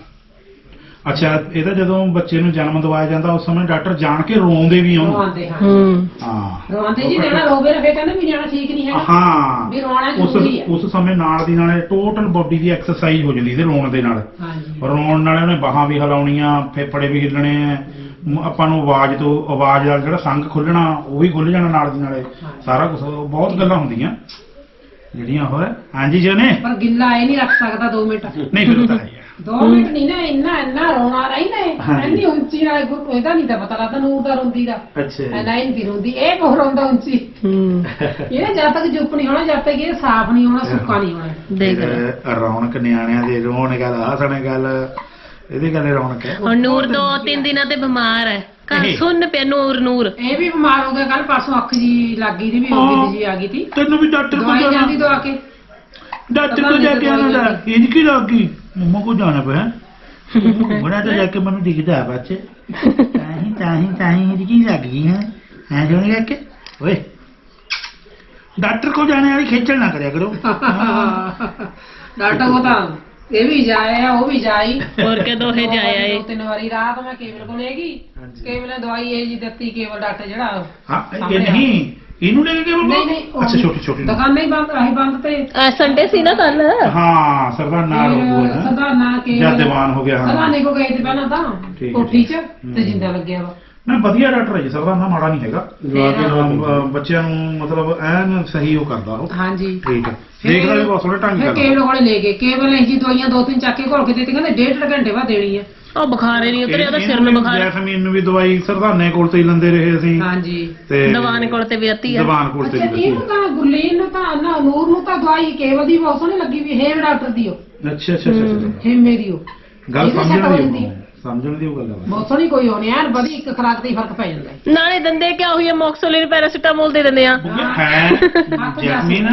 ਅੱਛਾ ਇਹਦਾ ਜਦੋਂ ਬੱਚੇ ਨੂੰ ਜਨਮ ਦਵਾਇਆ ਜਾਂਦਾ ਉਸ ਸਮੇਂ ਡਾਕਟਰ ਜਾਣ ਕੇ ਰੋਂਦੇ ਵੀ ਉਹਨੂੰ।
ਰੋਂਦੇ ਹਾਂ।
ਹੂੰ।
ਹਾਂ।
ਰੋਂਦੇ ਜੀ ਨਿਆਣਾ ਰੋਵੇ ਫੇ ਕਹਿੰਦੇ ਵੀ ਨਿਆਣਾ ਠੀਕ ਨਹੀਂ ਹੈਗਾ।
ਹਾਂ।
ਵੀ ਰੋਣਾ
ਉਸ
ਜ਼ਰੂਰੀ ਹੈ।
ਉਸ ਸਮੇਂ ਨਾਲ ਦੀ ਨਾਲੇ ਟੋਟਲ ਬੋਡੀ ਦੀ ਐਕਸਰਸਾਈਜ਼ ਹੋ ਜਾਂਦੀ ਇਹਦੇ ਰੋਣ ਦੇ ਨਾਲ।
ਹਾਂਜੀ।
ਰੋਣ ਨਾਲ ਉਹਨੇ ਬਾਹਾਂ ਵੀ ਹਿਲਾਉਣੀਆਂ ਫੇਫੜੇ ਵੀ ਹਿੱਲਣੇ ਮ- ਆਪਾਂ ਨੂੰ ਆਵਾਜ਼ ਤੋਂ ਆਵਾਜ਼ ਦਾ ਜਿਹੜਾ ਸੰਗ ਖੁੱਲਣਾ ਉਹ ਵੀ ਖੁੱਲ ਜਾਣਾ ਨਾਲ ਦੀ ਨਾਲੇ। ਸਾਰਾ ਕੁਝ ਬਹੁਤ ਗੱਲਾਂ ਹੁੰਦੀਆਂ। ਜਿਹੜੀਆਂ ਹੋਏ ਹਾਂਜੀ ਜਨੇ?
ਪਰ ਗਿੱਲਾ ਇਹ ਨਹੀਂ ਰੱਖ ਸਕਦਾ 2 ਮਿੰਟ।
ਨਹੀਂ ਫਿਰ ਉਹ ਤਾਂ ਹੈ ਹੀ ਆ।
2 ਮਿੰਟ ਨਹੀਂ ਨਾ ਇੰਨਾ ਇੰਨਾ ਰੋਣਾ ਰਹਿੰਦਾ ਹੈ
ਹਾਂਜੀ।
ਇੰਨੀ ਉੱਚੀ ਨਾਲ ਗੁ- ਇਹਦਾ ਨਹੀਂ ਤਾਂ ਪਤਾ ਲੱਗਦਾ ਨੂਰ ਦਾ ਰੋਂਦੀ ਦਾ।
ਅੱਛਾ
ਐਨਾ ਹੀ ਨਹੀਂ ਰੋਂਦੀ ਇਹ ਕੋ ਰੋਂਦਾ ਉੱਚੀ?
ਹੂੰ।
ਇਹ ਜਦ ਤੱਕ ਚੁੱਪ ਨਹੀਂ ਹੋਣਾ ਜਦ ਤੱਕ ਇਹ ਸਾਫ਼ ਨਹੀਂ ਹੋਣਾ ਸੁੱਕਾ ਨਹੀਂ ਹੋਣਾ।
ਦੇਖ ਲੈ।
ਫਿਰ ਰੌਣਕ ਨਿਆਣਿਆਂ ਦੇ ਰੋਣ ਗੱਲ ਹੱਸਣ ਗੱਲ ਇਹਦੀ ਗੱਲ ਰੌਣਕ ਹੈ।
ਹੁਣ ਨੂਰ ਦੋ ਤਿੰਨ ਦਿਨਾਂ ਤੇ ਬਿਮਾਰ ਹੈ। ਘਰ। ਸੁੰਨ ਪਿਆ ਨੂਰ ਨੂਰ।
ਇਹ ਵੀ ਬਿਮਾਰ ਹੋ ਗਿਆ ਕੱਲ ਪਰਸੋਂ ਅੱਖ ਜੀ ਲੱਗੀ ਦੀ ਵੀ ਹੋ ਗਈ ਜੀ ਆ ਗਈ ਤੀ।
ਤੈਨੂੰ ਵੀ ਡਾਕਟਰ ਕੋਲ
ਦਵਾਈ ਜਾਂਦੀ
ਜਾਣਾ
ਦਵਾ ਕੇ।
ਡਾਕਟਰ ਕੋਲ ਜਾ ਕੇ ਆਣਾ ਦਾ ਇਹ ਕੀ ਲੱਗੀ ਮੰਮਾ ਕੋ ਜਾਣਾ ਪਿਆ।
ਉਹਨਾਂ ਤੋਂ ਜਾ ਕੇ ਮੈਨੂੰ ਦਿਖਦਾ ਬੱਚੇ ਤਾਂ ਹੀ ਤਾਂ ਹੀ ਤਾਂ ਹੀ ਇਹਦੀ ਕੀ ਲੱਗ ਗਈ ਹੈ? ਹੈ ਜੋਨੀ ਕਿ ਓਏ। ਡਾਕਟਰ ਕੋ ਜਾਣੇ ਵਾਲੀ ਖੇਚਲ ਨਾ ਕਰਿਆ ਕਰੋ।
ਡਾਕਟਰ ਕੋ ਤਾਂ ਇਹ ਵੀ ਜਾਇਆ ਉਹ ਵੀ ਜਾਈ।
ਹੋਰ ਕੇ ਦੋਹੇ ਜਾਇਆ ਏ
ਦੋ ਤਿੰਨ ਵਾਰੀ ਰਾਤ ਮੈਂ ਕੇਵਲ ਕੋਲ ਲੈ ਗਈ ਕੇਵਲ ਨੇ ਦਵਾਈ ਇਹ ਜੀ ਦਿੱਤੀ ਕੇਵਲ ਡਾਕਟਰ ਜਿਹੜਾ
ਹਾਂ ਇਹ ਨਹੀਂ। ਇਹਨੂੰ ਲੈ ਕੇ ਗਏ
ਨਹੀਂ ਨਹੀਂ ਉਹ
ਅੱਛਾ ਛੋਟੀ ਛੋਟੀ ਨੂੰ।
ਦੁਕਾਨਾਂ ਹੀ ਬੰਦ ਆਹੀ ਬੰਦ ਤੇ।
ਆ ਸੰਡੇ ਸੀ ਨਾ ਕੱਲ
ਹਾਂ ਸਰਦਾਰ ਨਾਲ ਹੋ। ਗਿਆ
ਸਦਾ ਨਾ ਕੇ
ਜਦ ਦੀਵਾਨ ਹੋ ਗਿਆ ਹਾਂ।
ਸਦਾਨੇ ਕੋ ਗਏ ਤੇ ਪਹਿਲਾਂ ਤਾਂ
ਠੀਕ ਹੈ,
ਕੋਠੀ 'ਚ ਤੇ ਜਿੰਦਾ ਲੱਗਿਆ ਵਾ।
ਨਾ ਵਧੀਆ ਡਾਕਟਰ ਹੈ ਜੀ ਸਰਦਾਰ ਨਾ ਮਾੜਾ ਨਹੀਂ ਹੈਗਾ। ਅਹ, ਬੱਚਿਆਂ ਨੂੰ ਮਤਲਬ ਐਨ ਸਹੀ ਉਹ ਕਰਦਾ ਉਹ।
ਹਾਂਜੀ।
ਠੀਕ ਹੈ। ਦੇਖਦਾ ਵੀ ਬਹੁਤ ਸੋਹਣੇ ਢੰਗ
ਫਿਰ
ਕਰਦਾ।
ਕੇਵਲ ਕੋਲੇ ਲੈ ਗਏ। ਕੇਵਲ ਇਹ ਜੀ ਦਵਾਈਆਂ ਦੋ ਤਿੰਨ ਚੱਕ ਕੇ ਘੋਲ ਕੇ ਦਿੱਤੀ ਕਹਿੰਦੇ ਡੇਢ ਡੇਢ ਘੰਟੇ ਬਾਅਦ ਦੇਣੀ ਆ।
ਉਹ ਬੁਖਾਰੇ ਨਹੀਂ ਉਤਰਿਆ ਉਹਦਾ ਸਿਰ ਨੂੰ ਬੁਖਾਰ
ਜੈਸਮੀਨ ਨੂੰ ਵੀ ਦਵਾਈ ਸਰਦਾਨੇ ਕੋਲ ਤੇ ਹੀ ਲੈਂਦੇ ਰਹੇ ਅਸੀਂ।
ਹਾਂਜੀ।
ਤੇ
ਦਵਾਨ ਕੋਲ ਤੇ ਵੀ ਅੱਤੀ ਆ।
ਦੀਵਾਨ ਕੋਲ ਤੇ
ਅੱਛਾ
ਵੀ
ਇਹਨੂੰ ਤਾਂ ਗੁਰਲੀਨ ਨੂੰ ਤਾਂ ਨਾ ਨੂਰ ਨੂੰ ਤਾਂ ਦਵਾਈ ਕੇਵਲ ਦੀ ਬਹੁਤ ਸੋਹਣੀ ਲੱਗੀ ਵੀ ਹੇਮ ਡਾਕਟਰ ਦੀ ਉਹ।
ਅੱਛਾ ਅੱਛਾ ਅੱਛਾ, ਅੱਛਾ।
ਹੇਮੇ ਦੀ ਉਹ।
ਗੱਲ
ਇਹਦੇ
ਸਮਝਣ ਦੀ ਉਹ, ਸਮਝਣ ਦੀ ਉਹ ਗੱਲ ਹੈ
ਬਹੁਤ ਸੋਹਣੀ ਕੋਈ ਹੋਣੀ ਐਨ ਬੜੀ ਇੱਕ ਖਰਾਕ ਤੇ ਹੀ ਫ਼ਰਕ ਪੈ ਜਾਂਦਾ ਹੈ।
ਨਾਲੇ ਦੰਦੇ ਕਿਆ ਹੋਈ ਆ ਮੌਕਸੋਲਿਨ ਪੈਰਾਸੀਟਾਮੋਲ ਦੇ ਦਿੰਦੇ ਆ।
ਹੈ ਜੈਸਮੀਨ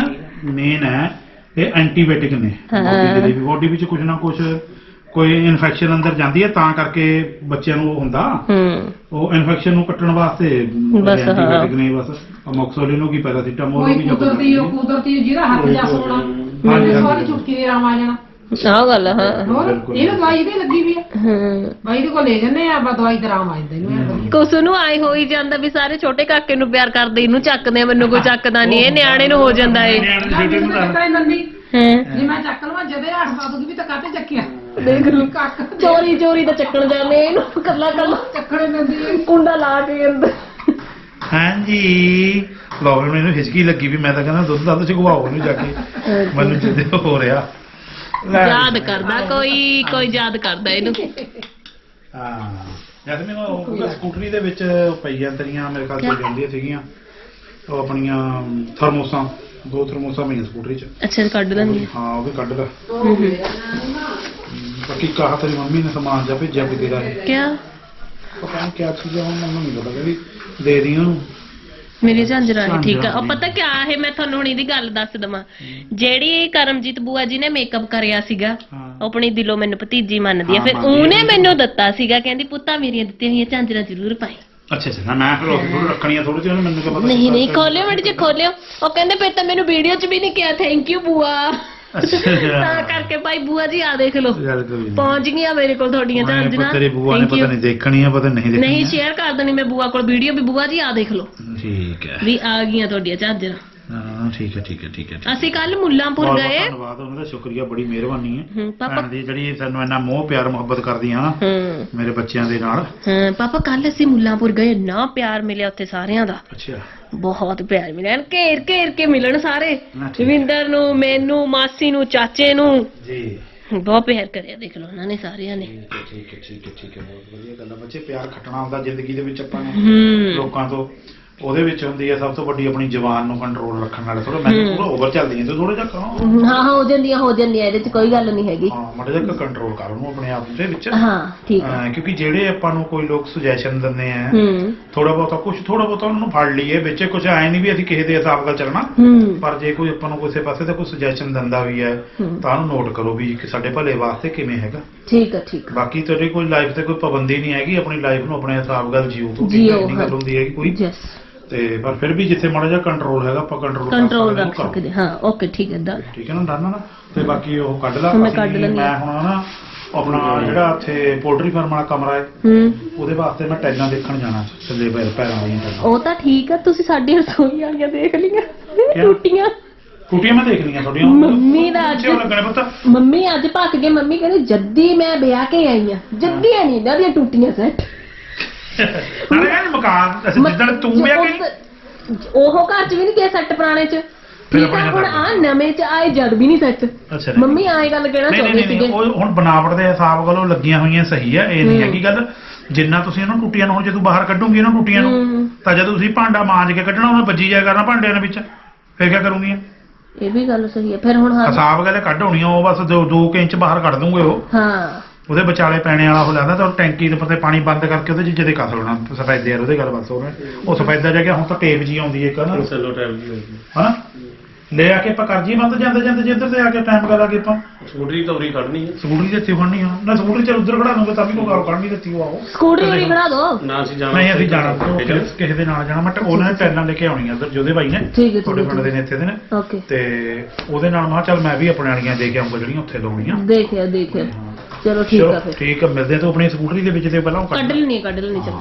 ਮੇਨ ਹੈ ਇਹ ਐਂਟੀਬਾਇਓਟਿਕ ਨੇ। ਬੋਡੀ ਦੇ ਲਈ ਬੋਡੀ ਵਿੱਚ ਕੁਝ ਨਾ ਕੁਝ ਕੋਈ ਇਨਫੈਕਸ਼ਨ ਅੰਦਰ ਜਾਂਦੀ ਹੈ ਤਾਂ ਕਰਕੇ ਬੱਚਿਆਂ ਨੂੰ ਉਹ ਹੁੰਦਾ
ਹੂੰ
ਉਹ ਇਨਫੈਕਸ਼ਨ ਨੂੰ ਕੱਟਣ ਵਾਸਤੇ
ਬਸ, ਹਾਂ।
ਐਂਟੀਬਾਇਓਟਿਕ ਨੇ ਬਸ ਅਮੋਕਸੋਲਿਨ ਹੋ ਗਈ ਪੈਰਾਸੀਟਾਮੋਲ ਹੋ
ਕੋਈ
ਗਈ ਜਾਂ ਕੁਛ
ਕੁਦਰਤੀ ਉਹ
ਹੋਰ।
ਕੁਦਰਤੀ ਜਿਹਦਾ ਹੱਥ ਜਾ ਸੋਣਾ
ਹਾਂਜੀ,
ਮੈਨੂੰ
ਹਾਂਜੀ।
ਚੁਟਕੀ ਦੇ ਰਾਮ ਆ ਜਾਣਾ
ਆਹ ਗੱਲ ਆ, ਹਾਂ
ਹੋਰ
ਬਿਲਕੁਲ।
ਇਹਨੂੰ ਦਵਾਈ ਦੇ ਲੱਗੀ ਵੀ ਆ
ਹੂੰ
ਬਾਈ ਦੇ ਕੋਲ ਲੈ ਜੰਨੇ ਆ ਬਾ ਦਵਾਈ ਤੇ ਰਾਮ ਆ ਜਾਂਦਾ ਇਹਨੂੰ ਵਧੀਆ।
ਕੁਸ ਨੂੰ ਆਏ ਹੋਈ ਜਾਂਦਾ ਵੀ ਸਾਰੇ ਛੋਟੇ ਕਾਕੇ ਨੂੰ ਪਿਆਰ ਕਰਦੇ ਇਹਨੂੰ ਚੱਕਦੇ ਆ ਮੈਨੂੰ ਕੋਈ ਚੱਕਦਾ ਨਹੀਂ ਇਹ ਨਿਆਣੇ ਨੂੰ ਹੋ ਜਾਂਦਾ ਏ
ਨਿਆਣੇ
ਯਾਰ
ਛੋਟੇ
ਮੈਨੂੰ
ਨੂੰ
ਤਾਂ
ਤਾਂ
ਪਤਾ ਹੀ ਨੰਨੀ
ਹਾਂ
ਜੇ ਮੈਂ ਚੱਕ ਲਵਾਂ ਜਦੇ ਹੱਥ ਪਾ ਦੂਗੀ ਵੀ ਤਾਂ ਕਾਤੇ ਚੱਕਿਆ?
ਦੇਖ ਲਓ।
ਕੱਕ
ਚੋਰੀ ਚੋਰੀ ਤਾਂ ਚੱਕਣ ਜਾਂਦੇ ਇਹਨੂੰ ਕੱਲਾ ਕੱਲਾ
ਚੱਕਣੇ ਪੈਂਦੀ ਹੈ
ਕੁੰਡਾ ਲਾ ਕੇ ਅੰਦਰ।
ਹਾਂਜੀ। ਲਓ ਮੈਨੂੰ ਹਿਚਕੀ ਲੱਗੀ ਵੀ ਮੈਂ ਤਾਂ ਕਹਿੰਦਾ ਦੁੱਧ ਦੱਧ ਚ ਘਵਾਓ ਇਹਨੂੰ ਜਾ ਕੇ। ਮੈਨੂੰ ਜਿੱਦੇ ਹੋ ਰਿਹਾ। ਲੈ।
ਯਾਦ ਕਰਦਾ ਕੋਈ ਕੋਈ ਯਾਦ ਕਰਦਾ ਇਹਨੂੰ।
ਹਾਂ। ਜਦ ਮੈਂ ਉਹ ਸਕੂਟਰੀ ਦੇ ਵਿੱਚ ਪਈਆਂ ਤੇਰੀਆਂ ਮੇਰੇ ਤੇ ਜਾਂਦੀਆਂ ਸੀਗੀਆਂ। ਉਹ ਆਪਣੀਆਂ ਥਰਮੋਸਾਂ। ਦੋ ਥਰਮੋਸਾਂ ਪਈਆਂ ਸਕੂਟਰੀ 'ਚ।
ਅੱਛਾ ਕੱਢ ਲੈਂਦੀ
ਹਾਂ ਉਹ ਵੀ ਕੱਢ ਲੈ। ਬਾਕੀ ਕਹਾ ਤੇਰੀ ਮੰਮੀ ਨੇ ਸਮਾਨ ਜਾ ਭੇਜਿਆ ਵੀ ਤੇਰਾ ਇਹ।
ਕਿਆ?
ਪਤਾ ਨਹੀਂ ਕਿਆ ਚੀਜ਼ ਆ ਹੁਣ ਮੈਨੂੰ ਨਹੀਂ ਪਤਾ ਕਹਿੰਦੀ ਦੇ ਦੀ ਉਹਨੂੰ।
ਮੇਰੀ ਝਾਂਜਰਾ ਨੇ ਠੀਕ ਆ।
ਝਾਂਜਰਾਂ
ਉਹ ਪਤਾ ਕਿਆ ਹੈ ਮੈਂ ਤੁਹਾਨੂੰ ਹੁਣ ਇਹਦੀ ਗੱਲ ਦੱਸ ਦਵਾਂ। ਜਿਹੜੀ ਕਰਮਜੀਤ ਬੂਆ ਜੀ ਨੇ ਮੇਕਅਪ ਕਰਿਆ ਸੀਗਾ
ਹਾਂ।
ਉਹ ਆਪਣੀ ਦਿਲੋਂ ਮੈਨੂੰ ਭਤੀਜੀ ਮੰਨਦੀ ਆ।
ਹਾਂ,
ਫਿਰ
ਮੰਨਦੀ ਆ।
ਉਹਨੇ ਮੈਨੂੰ ਦਿੱਤਾ ਸੀਗਾ ਕਹਿੰਦੀ ਪੁੱਤਾਂ ਮੇਰੀਆਂ ਦਿੱਤੀਆਂ ਹੋਈਆਂ ਝਾਂਜਰਾਂ ਜ਼ਰੂਰ ਪਾਈ।
ਅੱਛਾ ਅੱਛਾ ਨਾ ਮੈਂ ਫਿਰ ਉਹ ਰੱਖਣੀਆਂ ਥੋੜੀ ਜਿਹੀ ਉਹਨੇ ਮੈਨੂੰ ਕਿਹਾ ਪਤਾ
ਨਹੀਂ ਨਹੀਂ ਖੋਲਿਓ ਮੜ ਜੇ ਖੋਲਿਓ। ਉਹ ਕਹਿੰਦੇ ਫਿਰ ਤਾਂ ਮੈਨੂੰ ਵੀਡੀਓ 'ਚ ਵੀ ਨਹੀਂ ਕਿਹਾ ਥੈਂਕ ਯੂ ਬੂਆ
ਅੱਛਾ।
ਤਾਂ ਕਰਕੇ ਭਾਈ ਬੂਆ ਜੀ ਆ ਦੇਖ ਲਓ।
ਗੱਲ ਕੋਈ ਨਹੀਂ।
ਪਹੁੰਚ ਗਈਆਂ ਮੇਰੇ ਕੋਲ ਤੁਹਾਡੀਆਂ
ਉਹਨੇ
ਝਾਂਜਰਾਂ
ਤੇਰੀ ਬੂਆ ਨੇ
Thank
ਪਤਾ. ਨਹੀਂ ਦੇਖਣੀ ਆ ਪਤਾ ਨਹੀਂ ਦੇਖਣੀ
ਨਹੀਂ
ਆ।
ਸ਼ੇਅਰ ਕਰ ਦੇਣੀ ਮੈਂ ਬੂਆ ਕੋਲ ਵੀਡੀਓ ਵੀ। ਬੂਆ ਜੀ ਆ ਦੇਖ ਲਓ।
ਠੀਕ ਹੈ।
ਵੀ ਆ ਗਈਆਂ ਤੁਹਾਡੀਆਂ ਝਾਂਜਰਾਂ।
ਹਾਂ ਠੀਕ ਹੈ ਠੀਕ ਹੈ ਠੀਕ ਹੈ ਠੀਕ ਹੈ।
ਅਸੀਂ ਕੱਲ ਮੁੱਲਾਂਪੁਰ
ਬਹੁਤ
ਗਏ।
ਧੰਨਵਾਦ ਉਹਨਾਂ ਦਾ ਸ਼ੁਕਰੀਆ ਬੜੀ ਮਿਹਰਬਾਨੀ ਹੈ।
ਹੂੰ ਪਾਪਾ
ਭੈਣ ਦੀ ਜਿਹੜੀ ਸਾਨੂੰ ਇੰਨਾ ਮੋਹ ਪਿਆਰ ਮੁਹੱਬਤ ਕਰਦੀਆਂ ਨਾ
ਹੂੰ।
ਮੇਰੇ ਬੱਚਿਆਂ ਦੇ ਨਾਲ।
ਹਾਂ ਪਾਪਾ ਕੱਲ ਅਸੀਂ ਮੁੱਲਾਂਪੁਰ ਗਏ ਨਾ ਪਿਆਰ ਮਿਲਿਆ ਉੱਥੇ ਸਾਰਿਆਂ ਦਾ।
ਅੱਛਾ।
ਬਹੁਤ ਪਿਆਰ ਮਿਲਿਆ। ਐਨ ਘੇਰ ਘੇਰ ਕੇ ਮਿਲਣ ਸਾਰੇ।
ਨਾ ਠੀਕ।
ਰਵਿੰਦਰ ਨੂੰ ਮੈਨੂੰ ਮਾਸੀ ਨੂੰ ਚਾਚੇ ਨੂੰ।
ਜੀ।
ਬਹੁਤ ਪਿਆਰ ਕਰਿਆ ਦੇਖ ਲਓ ਉਹਨਾਂ ਨੇ ਸਾਰਿਆਂ ਨੇ।
ਠੀਕ ਹੈ ਠੀਕ ਹੈ ਠੀਕ ਹੈ ਠੀਕ ਹੈ। ਬਹੁਤ ਵਧੀਆ ਗੱਲ ਹੈ ਬੱਚੇ ਪਿਆਰ ਖੱਟਣਾ ਹੁੰਦਾ ਜ਼ਿੰਦਗੀ ਦੇ ਵਿੱਚ ਆਪਾਂ ਨੇ।
ਹੂੰ।
ਲੋਕਾਂ ਤੋਂ। ਉਹਦੇ ਵਿੱਚ ਹੁੰਦੀ ਹੈ ਸਭ ਤੋਂ ਵੱਡੀ ਆਪਣੀ ਜ਼ੁਬਾਨ ਨੂੰ ਕੰਟਰੋਲ ਰੱਖਣ ਨਾਲ ਥੋੜਾ ਮੈਨੂੰ ਥੋੜਾ ਓਵਰ ਚੱਲਦੀ ਹੈ ਤੇ ਥੋੜਾ ਜਿਹਾ ਕਰੋ
ਹਾਂ ਹਾਂ ਹੋ ਜਾਂਦੀਆਂ ਹੋ ਜਾਂਦੀਆਂ ਇਹਦੇ 'ਚ ਕੋਈ ਗੱਲ ਨਹੀਂ ਹੈਗੀ।
ਹਾਂ ਮਾੜਾ ਜਿਹਾ ਕੰਟਰੋਲ ਕਰ ਉਹਨੂੰ ਆਪਣੇ ਆਪ ਦੇ ਵਿੱਚ।
ਹਾਂ ਠੀਕ
ਅਹ ਕਿਉਂਕਿ ਜਿਹੜੇ ਆਪਾਂ ਨੂੰ ਕੋਈ ਲੋਕ ਸੁਜੈਸ਼ਨ ਦਿੰਦੇ ਆ
ਹੂੰ।
ਥੋੜਾ ਬਹੁਤਾ ਕੁਝ ਥੋੜਾ ਬਹੁਤਾ ਉਹਨਾਂ ਨੂੰ ਫੜ ਲਈਏ ਵਿੱਚ ਕੁਝ ਐ ਨਹੀਂ ਵੀ ਅਸੀਂ ਕਿਸੇ ਦੇ ਹਿਸਾਬ ਨਾਲ ਚੱਲਣਾ।
ਹੂੰ।
ਪਰ ਜੇ ਕੋਈ ਆਪਾਂ ਨੂੰ ਕਿਸੇ ਪਾਸੇ ਤੇ ਕੋਈ ਸੁਜੈਸ਼ਨ ਦਿੰਦਾ ਵੀ ਹੈ
ਹੂੰ।
ਤਾਂ ਉਹਨੂੰ ਨੋਟ ਕਰੋ ਵੀ ਕਿ ਸਾਡੇ ਭਲੇ ਵਾਸਤੇ ਕਿਵੇਂ ਹੈਗਾ।
ਠੀਕ ਆ ਠੀਕ ਆ।
ਬਾਕੀ ਤੁਹਾਡੀ ਕੋਈ ਲਾਈਫ ਤੇ ਕੋਈ ਪਾਬੰਦੀ ਨਹੀਂ ਹੈਗੀ ਆਪਣੀ ਲਾਈਫ ਨੂੰ ਆਪਣੇ ਹਿਸਾਬ ਨਾਲ ਜੀਓ ਤੋਂ
ਜੀਓ,
ਨਹੀਂ ਗੱਲ ਹੁੰਦੀ ਹੈਗੀ ਕੋਈ।
ਯੈਸ
ਤੇ ਪਰ ਫਿਰ ਵੀ ਜਿੱਥੇ ਮਾੜਾ ਜਿਹਾ ਕੰਟਰੋਲ ਹੈਗਾ ਆਪਾਂ ਕੰਟਰੋਲ
ਕੰਟਰੋਲ ਰੱਖ ਸਕਦੇ ਹਾਂ। ਓਕੇ ਠੀਕ ਹੈ ਦਾ
ਠੀਕ ਹੈ ਨਾ ਡਰਨਾ ਨਾ? ਤੇ ਬਾਕੀ ਉਹ ਕੱਢ ਲਾ
ਮੈਂ ਕੱਢ ਲੈਂਦੀ
ਮੈਂ। ਹੁਣ ਨਾ ਆਪਣਾ ਜਿਹੜਾ ਉੱਥੇ ਪੋਲਟਰੀ ਫਾਰਮ ਵਾਲਾ ਕਮਰਾ ਹੈ ਉਹਦੇ ਵਾਸਤੇ ਮੈਂ ਟੈਲਾਂ ਦੇਖਣ ਜਾਣਾ ਥੱਲੇ ਪੈਰ ਪੈਰਾਂ ਵਾਲੀਆਂ
ਉਹ ਤਾਂ ਠੀਕ ਆ ਤੁਸੀਂ ਸਾਡੀ ਰਸੋਈ ਵਾਲੀਆਂ ਦੇਖ ਲਈਆਂ। ਟੁੱਟੀਆਂ
ਟੂਟੀਆਂ ਮੈਂ ਦੇਖ ਲਈਆਂ ਤੁਹਾਡੀਆਂ।
ਮੰਮੀ ਦਾ ਅੱਜ
ਕਿਉਂ ਲੱਗਣੇ ਪੁੱਤ।
ਮੰਮੀ ਅੱਜ ਭੱਕ ਗਏ। ਮੰਮੀ ਕਹਿੰਦੇ ਜੱਦੀ ਮੈਂ ਵਿਆਹ ਕੇ ਆਈ ਆ ਜੱਦੀਆਂ ਨਹੀਂ ਇਹਨਾਂ ਦੀਆਂ ਟੁੱਟੀਆਂ ਸੈੱਟ
ਨਾਲੇ ਇਹ ਮਕਾਨ ਅਸੀਂ ਜਿੱਦਣ ਤੂੰ ਵਿਆਹ ਗਈ
ਉਹ ਘਰ ਚ ਵੀ ਨਹੀਂ ਗਿਆ ਸੈੱਟ ਪੁਰਾਣੇ ਚ।
ਫਿਰ
ਠੀਕ ਆ ਹੁਣ ਆ ਨਵੇਂ ਚ ਆਏ ਜਦ ਵੀ ਨਹੀਂ ਸੈੱਟ। ਮੰਮੀ ਆਏ ਗੱਲ ਕਹਿਣਾ ਚਾਹੁੰਦੇ
ਨਹੀਂ
ਸੀਗੇ।
ਨਹੀਂ ਉਹ ਹੁਣ ਬਣਾਵਟ ਦੇ ਹਿਸਾਬ ਵੱਲੋਂ ਲੱਗੀਆਂ ਹੋਈਆਂ ਸਹੀ ਹੈ ਇਹ ਨਹੀਂ ਹੈਗੀ ਗੱਲ। ਜਿੰਨਾ ਤੁਸੀਂ ਇਹਨੂੰ ਟੁੱਟੀਆਂ ਨੂੰ ਹੁਣ ਜੇ ਤੂੰ ਬਾਹਰ ਕੱਢੂਗੀ ਇਹਨਾਂ ਟੁੱਟੀਆਂ ਨੂੰ
ਹੂੰ,
ਤਾਂ ਜਦੋਂ ਤੁਸੀਂ ਭਾਂਡਾ ਮਾਂਜ ਕੇ ਕੱਢਣਾ ਉਹਨੇ ਵੱਜੀ ਜਾਇਆ ਕਰਨਾ ਭਾਂਡਿਆਂ ਦੇ ਵਿੱਚ। ਫਿਰ ਕੀ ਕਰੂੰਗੀਆਂ
ਇਹ ਵੀ ਗੱਲ ਸਹੀ ਹੈ ਫਿਰ ਹੁਣ ਹਾਂ
ਹਿਸਾਬ ਗੱਲ ਕੱਢ ਹੋਣੀ ਆ, ਉਹ ਬਸ 2 ਇੰਚ ਬਾਹਰ ਕੱਢ ਦੂੰਗੇ ਉਹ।
ਹਾਂ।
ਉਹਦੇ ਵਿਚਾਲੇ ਪੈਣੇ ਵਾਲਾ ਹੋ ਜਾਂਦਾ ਤਾਂ ਉਹ ਟੈਂਕੀ ਦੇ ਉੱਤੇ ਪਾਣੀ ਬੰਦ ਕਰਕੇ ਉਹਦੇ ਜਿੱਜੇ ਦੇ ਕੱਸ ਲੈਣਾ ਸਫੈਦੇ ਯਾਰ ਉਹਦੇ ਗੱਲ ਬਸ ਉਹਨੇ ਉਹ ਸਫੈਦਾ ਜਾ ਕੇ ਹੁਣ ਤਾਂ ਟੇਪ ਜੀ ਆਉਂਦੀ ਹੈ ਇੱਕ ਨਾ
ਚਲੋ ਟਾਈਮ ਜੀ
ਹਨਾ?
ਲੈ ਆ ਕੇ ਆਪਾਂ ਕਰ ਜੀ ਮਤ ਜਾਂਦੇ ਜਾਂਦੇ ਜਿੱਧਰ ਤੇ ਆ ਕੇ ਟਾਈਮ ਕਰਾ ਕੇ ਆਪਾਂ।
ਸਕੂਟਰੀ ਤੌਰੀ ਕੱਢਣੀ ਹੈ।
ਸਕੂਟਰੀ ਦੇ ਇੱਥੇ ਫੜਨੀ ਆ। ਨਾ ਸਕੂਟਰੀ ਚੱਲ ਉਧਰ ਖੜਾ ਦੂੰਗਾ ਤਾਂ ਵੀ ਕੋਈ ਗੱਲ ਕਰਨੀ ਦਿੱਤੀ ਉਹ ਆਓ।
ਸਕੂਟਰੀ ਉਰੀ ਖੜਾ ਦੋ।
ਨਾ ਅਸੀਂ ਜਾਣਾ
ਨਹੀਂ ਅਸੀਂ ਜਾਣਾ। ਕਿਸੇ ਦੇ ਨਾਲ ਜਾਣਾ ਮੈਂ ਉਹਨਾਂ ਨੇ ਟੈਲਾਂ ਲੈ ਕੇ ਆਉਣੀਆਂ ਉਧਰ ਜੋਦੇ ਬਾਈ ਨੇ।
ਠੀਕ ਹੈ,
ਤੁਹਾਡੇ ਪਿੰਡ ਦੇ ਨੇ ਇੱਥੇ ਦੇ ਨੇ।
ਓਕੇ।
ਤੇ ਉਹਦੇ ਨਾਲ ਮੈਂ ਕਿਹਾ ਚੱਲ ਮੈਂ ਵੀ ਆਪਣੇ ਵਾਲੀਆਂ ਦੇ ਕੇ ਆਉਂਗਾ ਜਿਹੜੀਆਂ ਉੱਥੇ ਲਾਉਣੀਆਂ।
ਦੇਖਿਆ ਦੇਖਿਆ। ਚਲੋ ਠੀਕ ਆ
ਚਲੋ
ਫਿਰ।
ਠੀਕ ਆ ਮਿਲਦੇ ਆ ਤੂੰ ਆਪਣੀ ਸਕੂਟਰੀ ਦੇ ਵਿੱਚ ਤੇ ਪਹਿਲਾਂ ਉਹ
ਕੱਢ ਲੈਣੀ ਕੱਢ ਲੈਣੀ ਚੱਲ।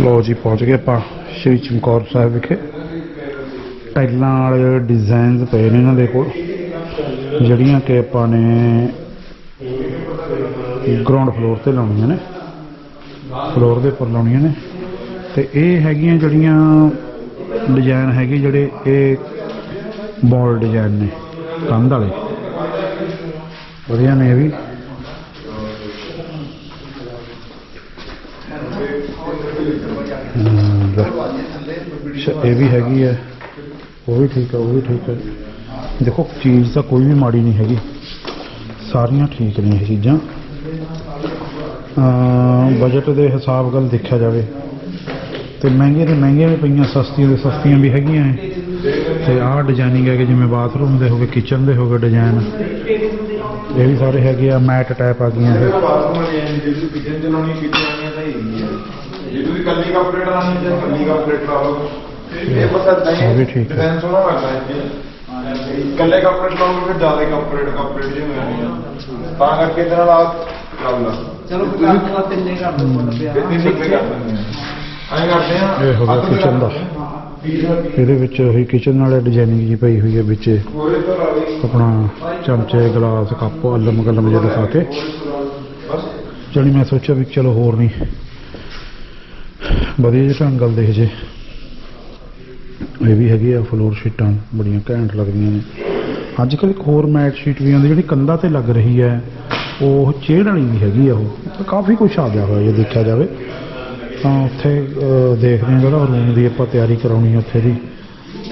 ਲੋ ਜੀ ਪਹੁੰਚ ਗਏ ਆਪਾਂ ਸ਼੍ਰੀ ਚਮਕੌਰ ਸਾਹਿਬ ਵਿਖੇ। ਟਾਈਲਾਂ ਵਾਲੇ ਡਿਜ਼ਾਈਨਸ ਪਏ ਨੇ ਇਹਨਾਂ ਦੇ ਕੋਲ ਜਿਹੜੀਆਂ ਕਿ ਆਪਾਂ ਨੇ ਗਰਾਊਂਡ ਫਲੋਰ ਤੇ ਲਾਉਣੀਆਂ ਨੇ ਫਲੋਰ ਦੇ ਉੱਪਰ ਲਾਉਣੀਆਂ ਨੇ। ਤੇ ਇਹ ਹੈਗੀਆਂ ਜਿਹੜੀਆਂ ਡਿਜ਼ਾਈਨ ਹੈਗੇ ਜਿਹੜੇ ਇਹ ਬਾਲ ਡਿਜ਼ਾਈਨ ਨੇ ਕੰਧ ਵਾਲੇ। ਵਧੀਆ ਨੇ ਇਹ ਵੀ। ਹਮ, ਇਹ ਵੀ ਹੈਗੀ ਹੈ। ਉਹ ਵੀ ਠੀਕ ਹੈ ਉਹ ਵੀ ਠੀਕ ਹੈ। ਦੇਖੋ ਚੀਜ਼ ਤਾਂ ਕੋਈ ਵੀ ਮਾੜੀ ਨਹੀਂ ਹੈਗੀ। ਸਾਰੀਆਂ ਠੀਕ ਨੇ ਇਹ ਚੀਜ਼ਾਂ। ਬਜਟ ਦੇ ਹਿਸਾਬ ਗੱਲ ਦੇਖਿਆ ਜਾਵੇ ਤੇ ਮਹਿੰਗੇ ਤੇ ਮਹਿੰਗੀਆਂ ਵੀ ਪਈਆਂ ਸਸਤੀਆਂ ਦੇ ਸਸਤੀਆਂ ਵੀ ਹੈਗੀਆਂ ਹੈ ਤੇ ਆਹ ਡਿਜ਼ਾਈਨਿੰਗ ਹੈਗੇ ਜਿਵੇਂ ਬਾਥਰੂਮ ਦੇ ਹੋਗੇ ਕਿਚਨ ਦੇ ਹੋਗੇ ਡਿਜ਼ਾਈਨ ਇਹ ਵੀ ਸਾਰੇ ਹੈਗੇ ਆ ਮੈਟ ਟਾਈਪ ਆ ਗਈਆਂ ਇਹ।
ਕਿਚਨ ਚਲਾਉਣੀ ਕਿਚਨ ਆਣੀਆਂ ਤਾਂ ਹੀ ਹੈ। ਜੇ ਤੁਸੀਂ ਕੱਲੀ ਕੱਪੜੇ ਲਾਣੀ ਜਾਂ ਕੱਲੀ ਕੱਪੜੇ ਲਾ ਲਓ। ਇਹ ਬਸ ਏਦਾਂ ਹੀ
ਉਹ ਵੀ ਠੀਕ ਹੈ।
ਡਿਜ਼ਾਈਨ ਸੋਹਣਾ ਲੱਗਦਾ ਹੈ। ਕੱਲੇ ਕੱਪੜੇ ਲਾਉਂਗੇ ਫਿਰ ਜ਼ਿਆਦਾ ਕੱਪੜੇ ਕੱਪੜੇ ਜਿਹੇ ਹੋ ਜਾਣੇ ਆ। ਤਾਂ ਕਰਕੇ ਇਹਦੇ ਨਾਲ ਆ ਆ ਚਲੋ ਨਾ ਤਿੰਨੇ ਕਰ ਦੋ ਤਿੰਨੇ ਕਰ ਦਿੰਦੇ ਆ। ਆ
ਇਹ ਹੋ ਗਿਆ kitchen ਦਾ। ਇਹਦੇ ਵਿੱਚ ਉਹੀ ਕਿਚਨ ਵਾਲੇ ਡਿਜ਼ਾਈਨਿੰਗ ਜੀ ਪਈ ਹੋਈ ਹੈ ਵਿੱਚ। ਆਪਣਾ ਚਮਚੇ, ਗਲਾਸ, ਕੱਪ, ਅਲਮ ਗਲਮ ਜਿਹੇ ਦਿਖਾ ਕੇ।
ਬਸ
ਮੈਂ ਸੋਚਿਆ ਵੀ ਚਲੋ ਹੋਰ ਨਹੀਂ ਵਧੀਆ ਜਿਹਾ ਢੰਗ ਗੱਲ ਦੇਖ ਜੇ। ਇਹ ਵੀ ਹੈਗੀ ਆ ਫਲੋਰ ਸ਼ੀਟਾਂ ਬੜੀਆਂ ਘੈਂਟ ਲੱਗਦੀਆਂ ਨੇ। ਅੱਜ ਕੱਲ ਇੱਕ ਹੋਰ ਮੈਟ ਸ਼ੀਟ ਵੀ ਆਉਂਦੀ, ਜਿਹੜੀ ਕੰਧਾਂ ਤੇ ਲੱਗ ਰਹੀ ਹੈ, ਉਹ ਚੇੜ ਵਾਲੀ ਵੀ ਹੈਗੀ ਆ ਉਹ। ਕਾਫੀ ਕੁਝ ਆ ਗਿਆ ਹੋਇਆ ਜੇ ਦੇਖਿਆ ਜਾਵੇ। ਤਾਂ ਉੱਥੇ ਦੇਖਦੇ ਹਾਂ ਜਿਹੜਾ ਰੂਮ ਦੀ ਆਪਾਂ ਤਿਆਰੀ ਕਰਾਉਣੀ ਹੈ ਉੱਥੇ ਦੀ।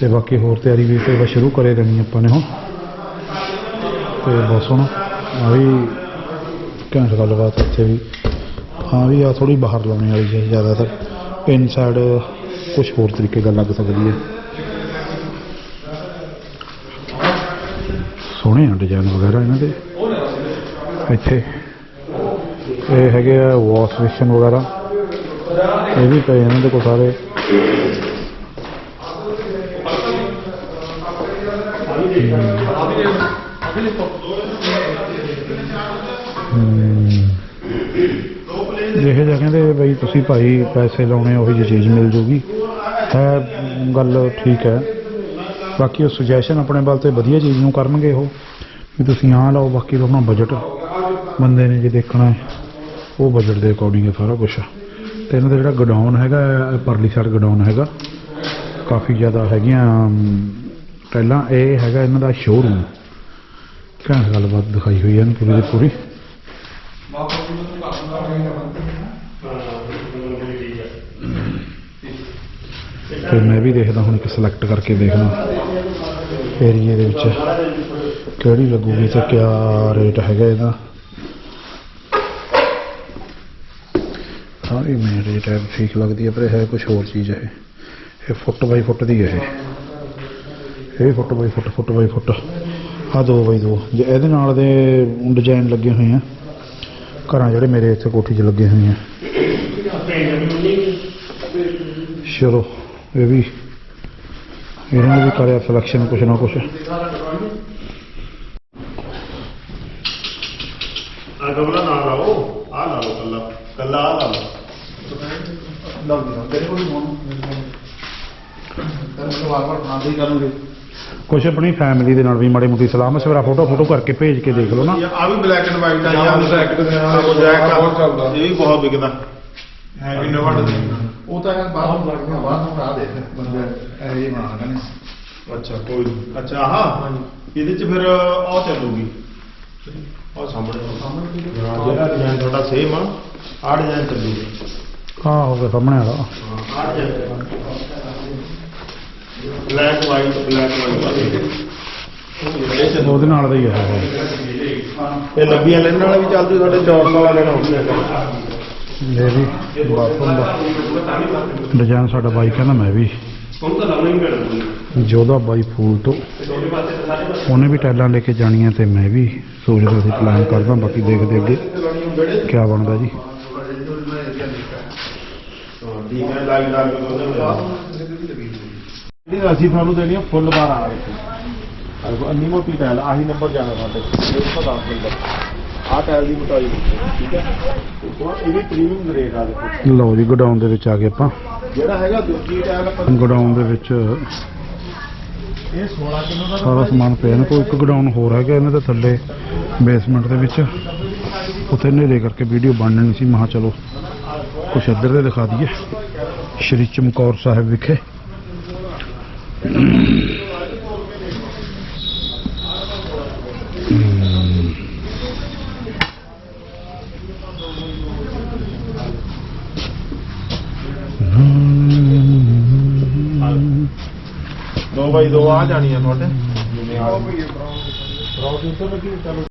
ਤੇ ਬਾਕੀ ਹੋਰ ਤਿਆਰੀ ਵੀ ਤੇ ਬਸ ਸ਼ੁਰੂ ਕਰੇ ਦੇਣੀ ਆਪਾਂ ਨੇ ਹੁਣ। ਤੇ ਬਸ ਹੁਣ ਆ ਵੀ ਘੈਂਟ ਗੱਲਬਾਤ ਇੱਥੇ ਵੀ। ਹਾਂ ਵੀ ਆ ਥੋੜੀ ਬਾਹਰ ਲਾਉਣੇ ਵਾਲੀ ਹੈ ਜ਼ਿਆਦਾਤਰ। ਇਨਸਾਈਡ ਕੁਝ ਹੋਰ ਤਰੀਕੇ ਗੱਲ ਲੱਗ ਸਕਦੀ ਹੈ। ਸੋਹਣੇ ਆ ਡਿਜ਼ਾਈਨ ਵਗੈਰਾ ਇਹਨਾਂ ਦੇ। ਇੱਥੇ ਇਹ ਹੈਗੇ ਆ ਵਾਸ਼ ਬੇਸਿਨ ਵਗੈਰਾ। ਇਹ ਵੀ ਪਏ ਇਹਨਾਂ ਦੇ ਕੋਲ ਸਾਰੇ। ਹਮ। ਜਿਹੇ ਜਗ੍ਹਾ ਤੇ ਬਈ ਤੁਸੀਂ ਭਾਈ ਪੈਸੇ ਲਾਉਣੇ, ਉਹੀ ਜਿਹੀ ਚੀਜ਼ ਮਿਲ ਜੂਗੀ। ਹੈ ਗੱਲ ਠੀਕ ਹੈ। ਬਾਕੀ ਉਹ ਸੁਜੈਸ਼ਨ ਆਪਣੇ ਵੱਲ ਤੇ ਵਧੀਆ ਚੀਜ਼ ਨੂੰ ਕਰਨਗੇ ਉਹ, ਵੀ ਤੁਸੀਂ ਆਹ ਲਾਓ, ਬਾਕੀ ਤਾਂ ਆਪਣਾ ਬਜਟ ਬੰਦੇ ਨੇ ਜੇ ਦੇਖਣਾ ਉਹ ਬਜਟ ਦੇ ਅਕੋਰਡਿੰਗ ਹੈ ਸਾਰਾ ਕੁਝ ਤੇ ਇਹਨਾਂ ਦਾ ਜਿਹੜਾ ਗਡਾਊਨ ਹੈਗਾ ਪਰਲੀ ਸਾਈਡ ਗਡਾਊਨ ਹੈਗਾ, ਕਾਫੀ ਜ਼ਿਆਦਾ ਹੈਗੀਆਂ ਪਹਿਲਾਂ ਇਹ ਹੈਗਾ ਇਹਨਾਂ ਦਾ ਸ਼ੋਰੂਮ ਘੈਂਟ ਗੱਲਬਾਤ ਦਿਖਾਈ ਹੋਈ ਹੈ ਇਹਨੂੰ ਪੂਰੀ ਦੀ ਪੂਰੀ। ਤੇ ਮੈਂ ਵੀ ਦੇਖਦਾ ਹੁਣ ਇੱਕ ਸਿਲੈਕਟ ਕਰਕੇ ਦੇਖਦਾ। ਏਰੀਏ ਦੇ ਵਿੱਚ ਕਿਹੜੀ ਲੱਗੂਗੀ ਤੇ ਕਿਆ ਰੇਟ ਹੈਗਾ ਇਹਦਾ? ਸਾਰੀ ਮੈਂ ਰੇਟ ਹੈ ਠੀਕ ਲੱਗਦੀ ਹੈ ਪਰ ਇਹ ਹੈ ਕੁਝ ਹੋਰ ਚੀਜ਼ ਹੈ ਇਹ ਫੁੱਟ ਬਾਈ ਫੁੱਟ ਦੀ ਹੈ ਇਹ। ਫੁੱਟ ਬਾਈ ਫੁੱਟ ਫੁੱਟ ਬਾਈ ਫੁੱਟ। ਆ ਦੋ ਬਾਈ ਦੋ। ਜੇ ਇਹਦੇ ਨਾਲ ਦੇ ਡਿਜ਼ਾਈਨ ਲੱਗੇ ਹੋਏ ਆ, ਘਰਾਂ ਜਿਹੜੇ ਮੇਰੇ ਇੱਥੇ ਕੋਠੀ 'ਚ ਲੱਗੇ ਹੋਏ ਆ। ਚਲੋ, ਇਹ ਵੀ, ਇਹਨਾਂ ਨੇ ਵੀ ਕਰਿਆ ਸਿਲੈਕਸ਼ਨ ਕੁਛ ਨਾ ਕੁਛ।
ਆ ਗਮਲਾ ਨਾ ਲਾਓ ਆ ਲਾ ਲਓ ਕੱਲਾ ਕੱਲਾ ਆ ਲਾ ਲਓ।
ਕੁਛ ਆਪਣੀ ਫੈਮਿਲੀ ਦੇ ਨਾਲ ਵੀ ਮਾੜੀ ਮੋਟੀ ਸਲਾਹ ਮਸ਼ਵਰਾ ਫੋਟੋ ਫੋਟੋ ਕਰਕੇ ਭੇਜ ਕੇ ਦੇਖ ਲਓ ਨਾ।
ਆ ਵੀ ਬਲੈਕ ਐਂਡ ਵਾਈਟ ਆ
ਜਾਂ
ਜਾਂ
ਬਲੈਕ ਦੇ ਨਾਲ ਬਹੁਤ ਚੱਲਦਾ।
ਇਹ ਵੀ ਬਹੁਤ ਵਿਕਦਾ। ਹੈ ਵੀ ਨਵਾਂ
ਉਹ ਤਾਂ ਯਾਰ ਬਾਹਰ ਨੂੰ ਲੱਗਦਾ ਬਾਹਰ ਨੂੰ ਬਣਾ ਦੇ ਬੰਦੇ। ਇਹ ਹੀ ਬਣਾਉਂਦੇ ਨੇ
ਅੱਛਾ ਕੋਈ। ਅੱਛਾ ਹਾਂ ਇਹਦੇ ਚ ਫਿਰ ਆਹ ਚੱਲੂਗੀ। ਆਹ ਸਾਹਮਣੇ ਹਾਂ, ਜਿਹੜਾ ਡਿਜ਼ਾਈਨ ਤੁਹਾਡਾ ਸੇਮ ਆ ਡਿਜ਼ਾਈਨ
ਹਾਂ ਹੋ ਗਿਆ ਸਾਹਮਣੇ ਵਾਲਾ।
ਆਹ design black white black white
ਉਹਦੇ ਨਾਲ ਦਾ ਹੀ ਹੈ
ਇਹ ਲੱਭੀਆਂ ਲੈਣ ਵਾਲਾ ਵੀ ਚੱਲਦੀ ਤੁਹਾਡੇ ਚੌਰਸ ਵਾਲਾ ਲੈਣਾ ਹੋਊਗਾ
ਇਹ ਵੀ ਬਾਥਰੂਮ ਦਾ। ਡਿਜ਼ਾਈਨ ਸਾਡਾ ਬਾਈ ਕਹਿੰਦਾ ਮੈਂ ਵੀ।
ਹੁਣ ਤਾਂ ਲਾਉਣਾ ਹੀ ਪੈਣਾ
ਜੋਧਾ ਬਾਈ ਫੂਲ ਤੋਂ। ਉਹਨੇ ਵੀ ਟੈਲਾਂ ਲੈ ਕੇ ਜਾਣੀਆਂ ਤੇ ਮੈਂ ਵੀ ਸੋਚਦਾ ਸੀ ਪਲਾਨ ਕਰਦਾ ਬਾਕੀ ਦੇਖਦੇ ਅੱਗੇ। ਕੀ ਬਣਦਾ ਜੀ
ਠੀਕ ਹੈ ਲਾਈਵ ਲਾ ਕੇ ਦੋਨੇ ਅਸੀਂ ਤੁਹਾਨੂੰ ਦੇਣੀ ਫੁੱਲ ਬਾਰ ਆ ਦੇਖੋ ਦੇਖੋ ਅੰਨੀ ਮੋਟੀ ਟਾਇਲ ਆਹੀ ਨੰਬਰ ਜਾਣਾ ਸਾਡੇ 110 ਨੰਬਰ ਆਹ ਟਾਇਲ ਦੀ ਮੋਟਾਈ। ਠੀਕ ਹੈ? ਇਹ ਵੀ ਪ੍ਰੀਮੀਅਮ ਗ੍ਰੇਡ ਆ ਦੇਖੋ।
ਲਓ ਜੀ ਗੋਡਾਊਨ ਦੇ ਵਿੱਚ ਆ ਗਏ ਆਪਾਂ।
ਜਿਹੜਾ ਹੈਗਾ ਦੂਜੀ ਟਾਇਲ
ਗੋਡਾਊਨ ਦੇ ਵਿੱਚ
ਇਹ 16 ਕਿਲੋ ਦਾ
ਸਾਰਾ ਸਮਾਨ ਪਿਆ ਨਾ, ਕੋਈ ਇੱਕ ਗੋਡਾਊਨ ਹੋਰ ਹੈਗਾ ਇਹਨਾਂ ਦੇ ਥੱਲੇ ਬੇਸਮੈਂਟ ਦੇ ਵਿੱਚ। ਉੱਥੇ ਨੇੜੇ ਕਰਕੇ ਵੀਡੀਓ ਬਣਨੀ ਨਹੀਂ ਸੀ ਮਹਾ ਚਲੋ ਕੁਛ ਇੱਧਰ ਦੇ ਦਿਖਾ ਦਈਏ। ਸ਼੍ਰੀ ਚਮਕੌਰ ਸਾਹਿਬ ਵਿਖੇ।
ਬਾਈ ਦੋ ਆ ਜਾਣੀਆਂ ਤੁਹਾਡੇ ਜਿਵੇਂ ਆ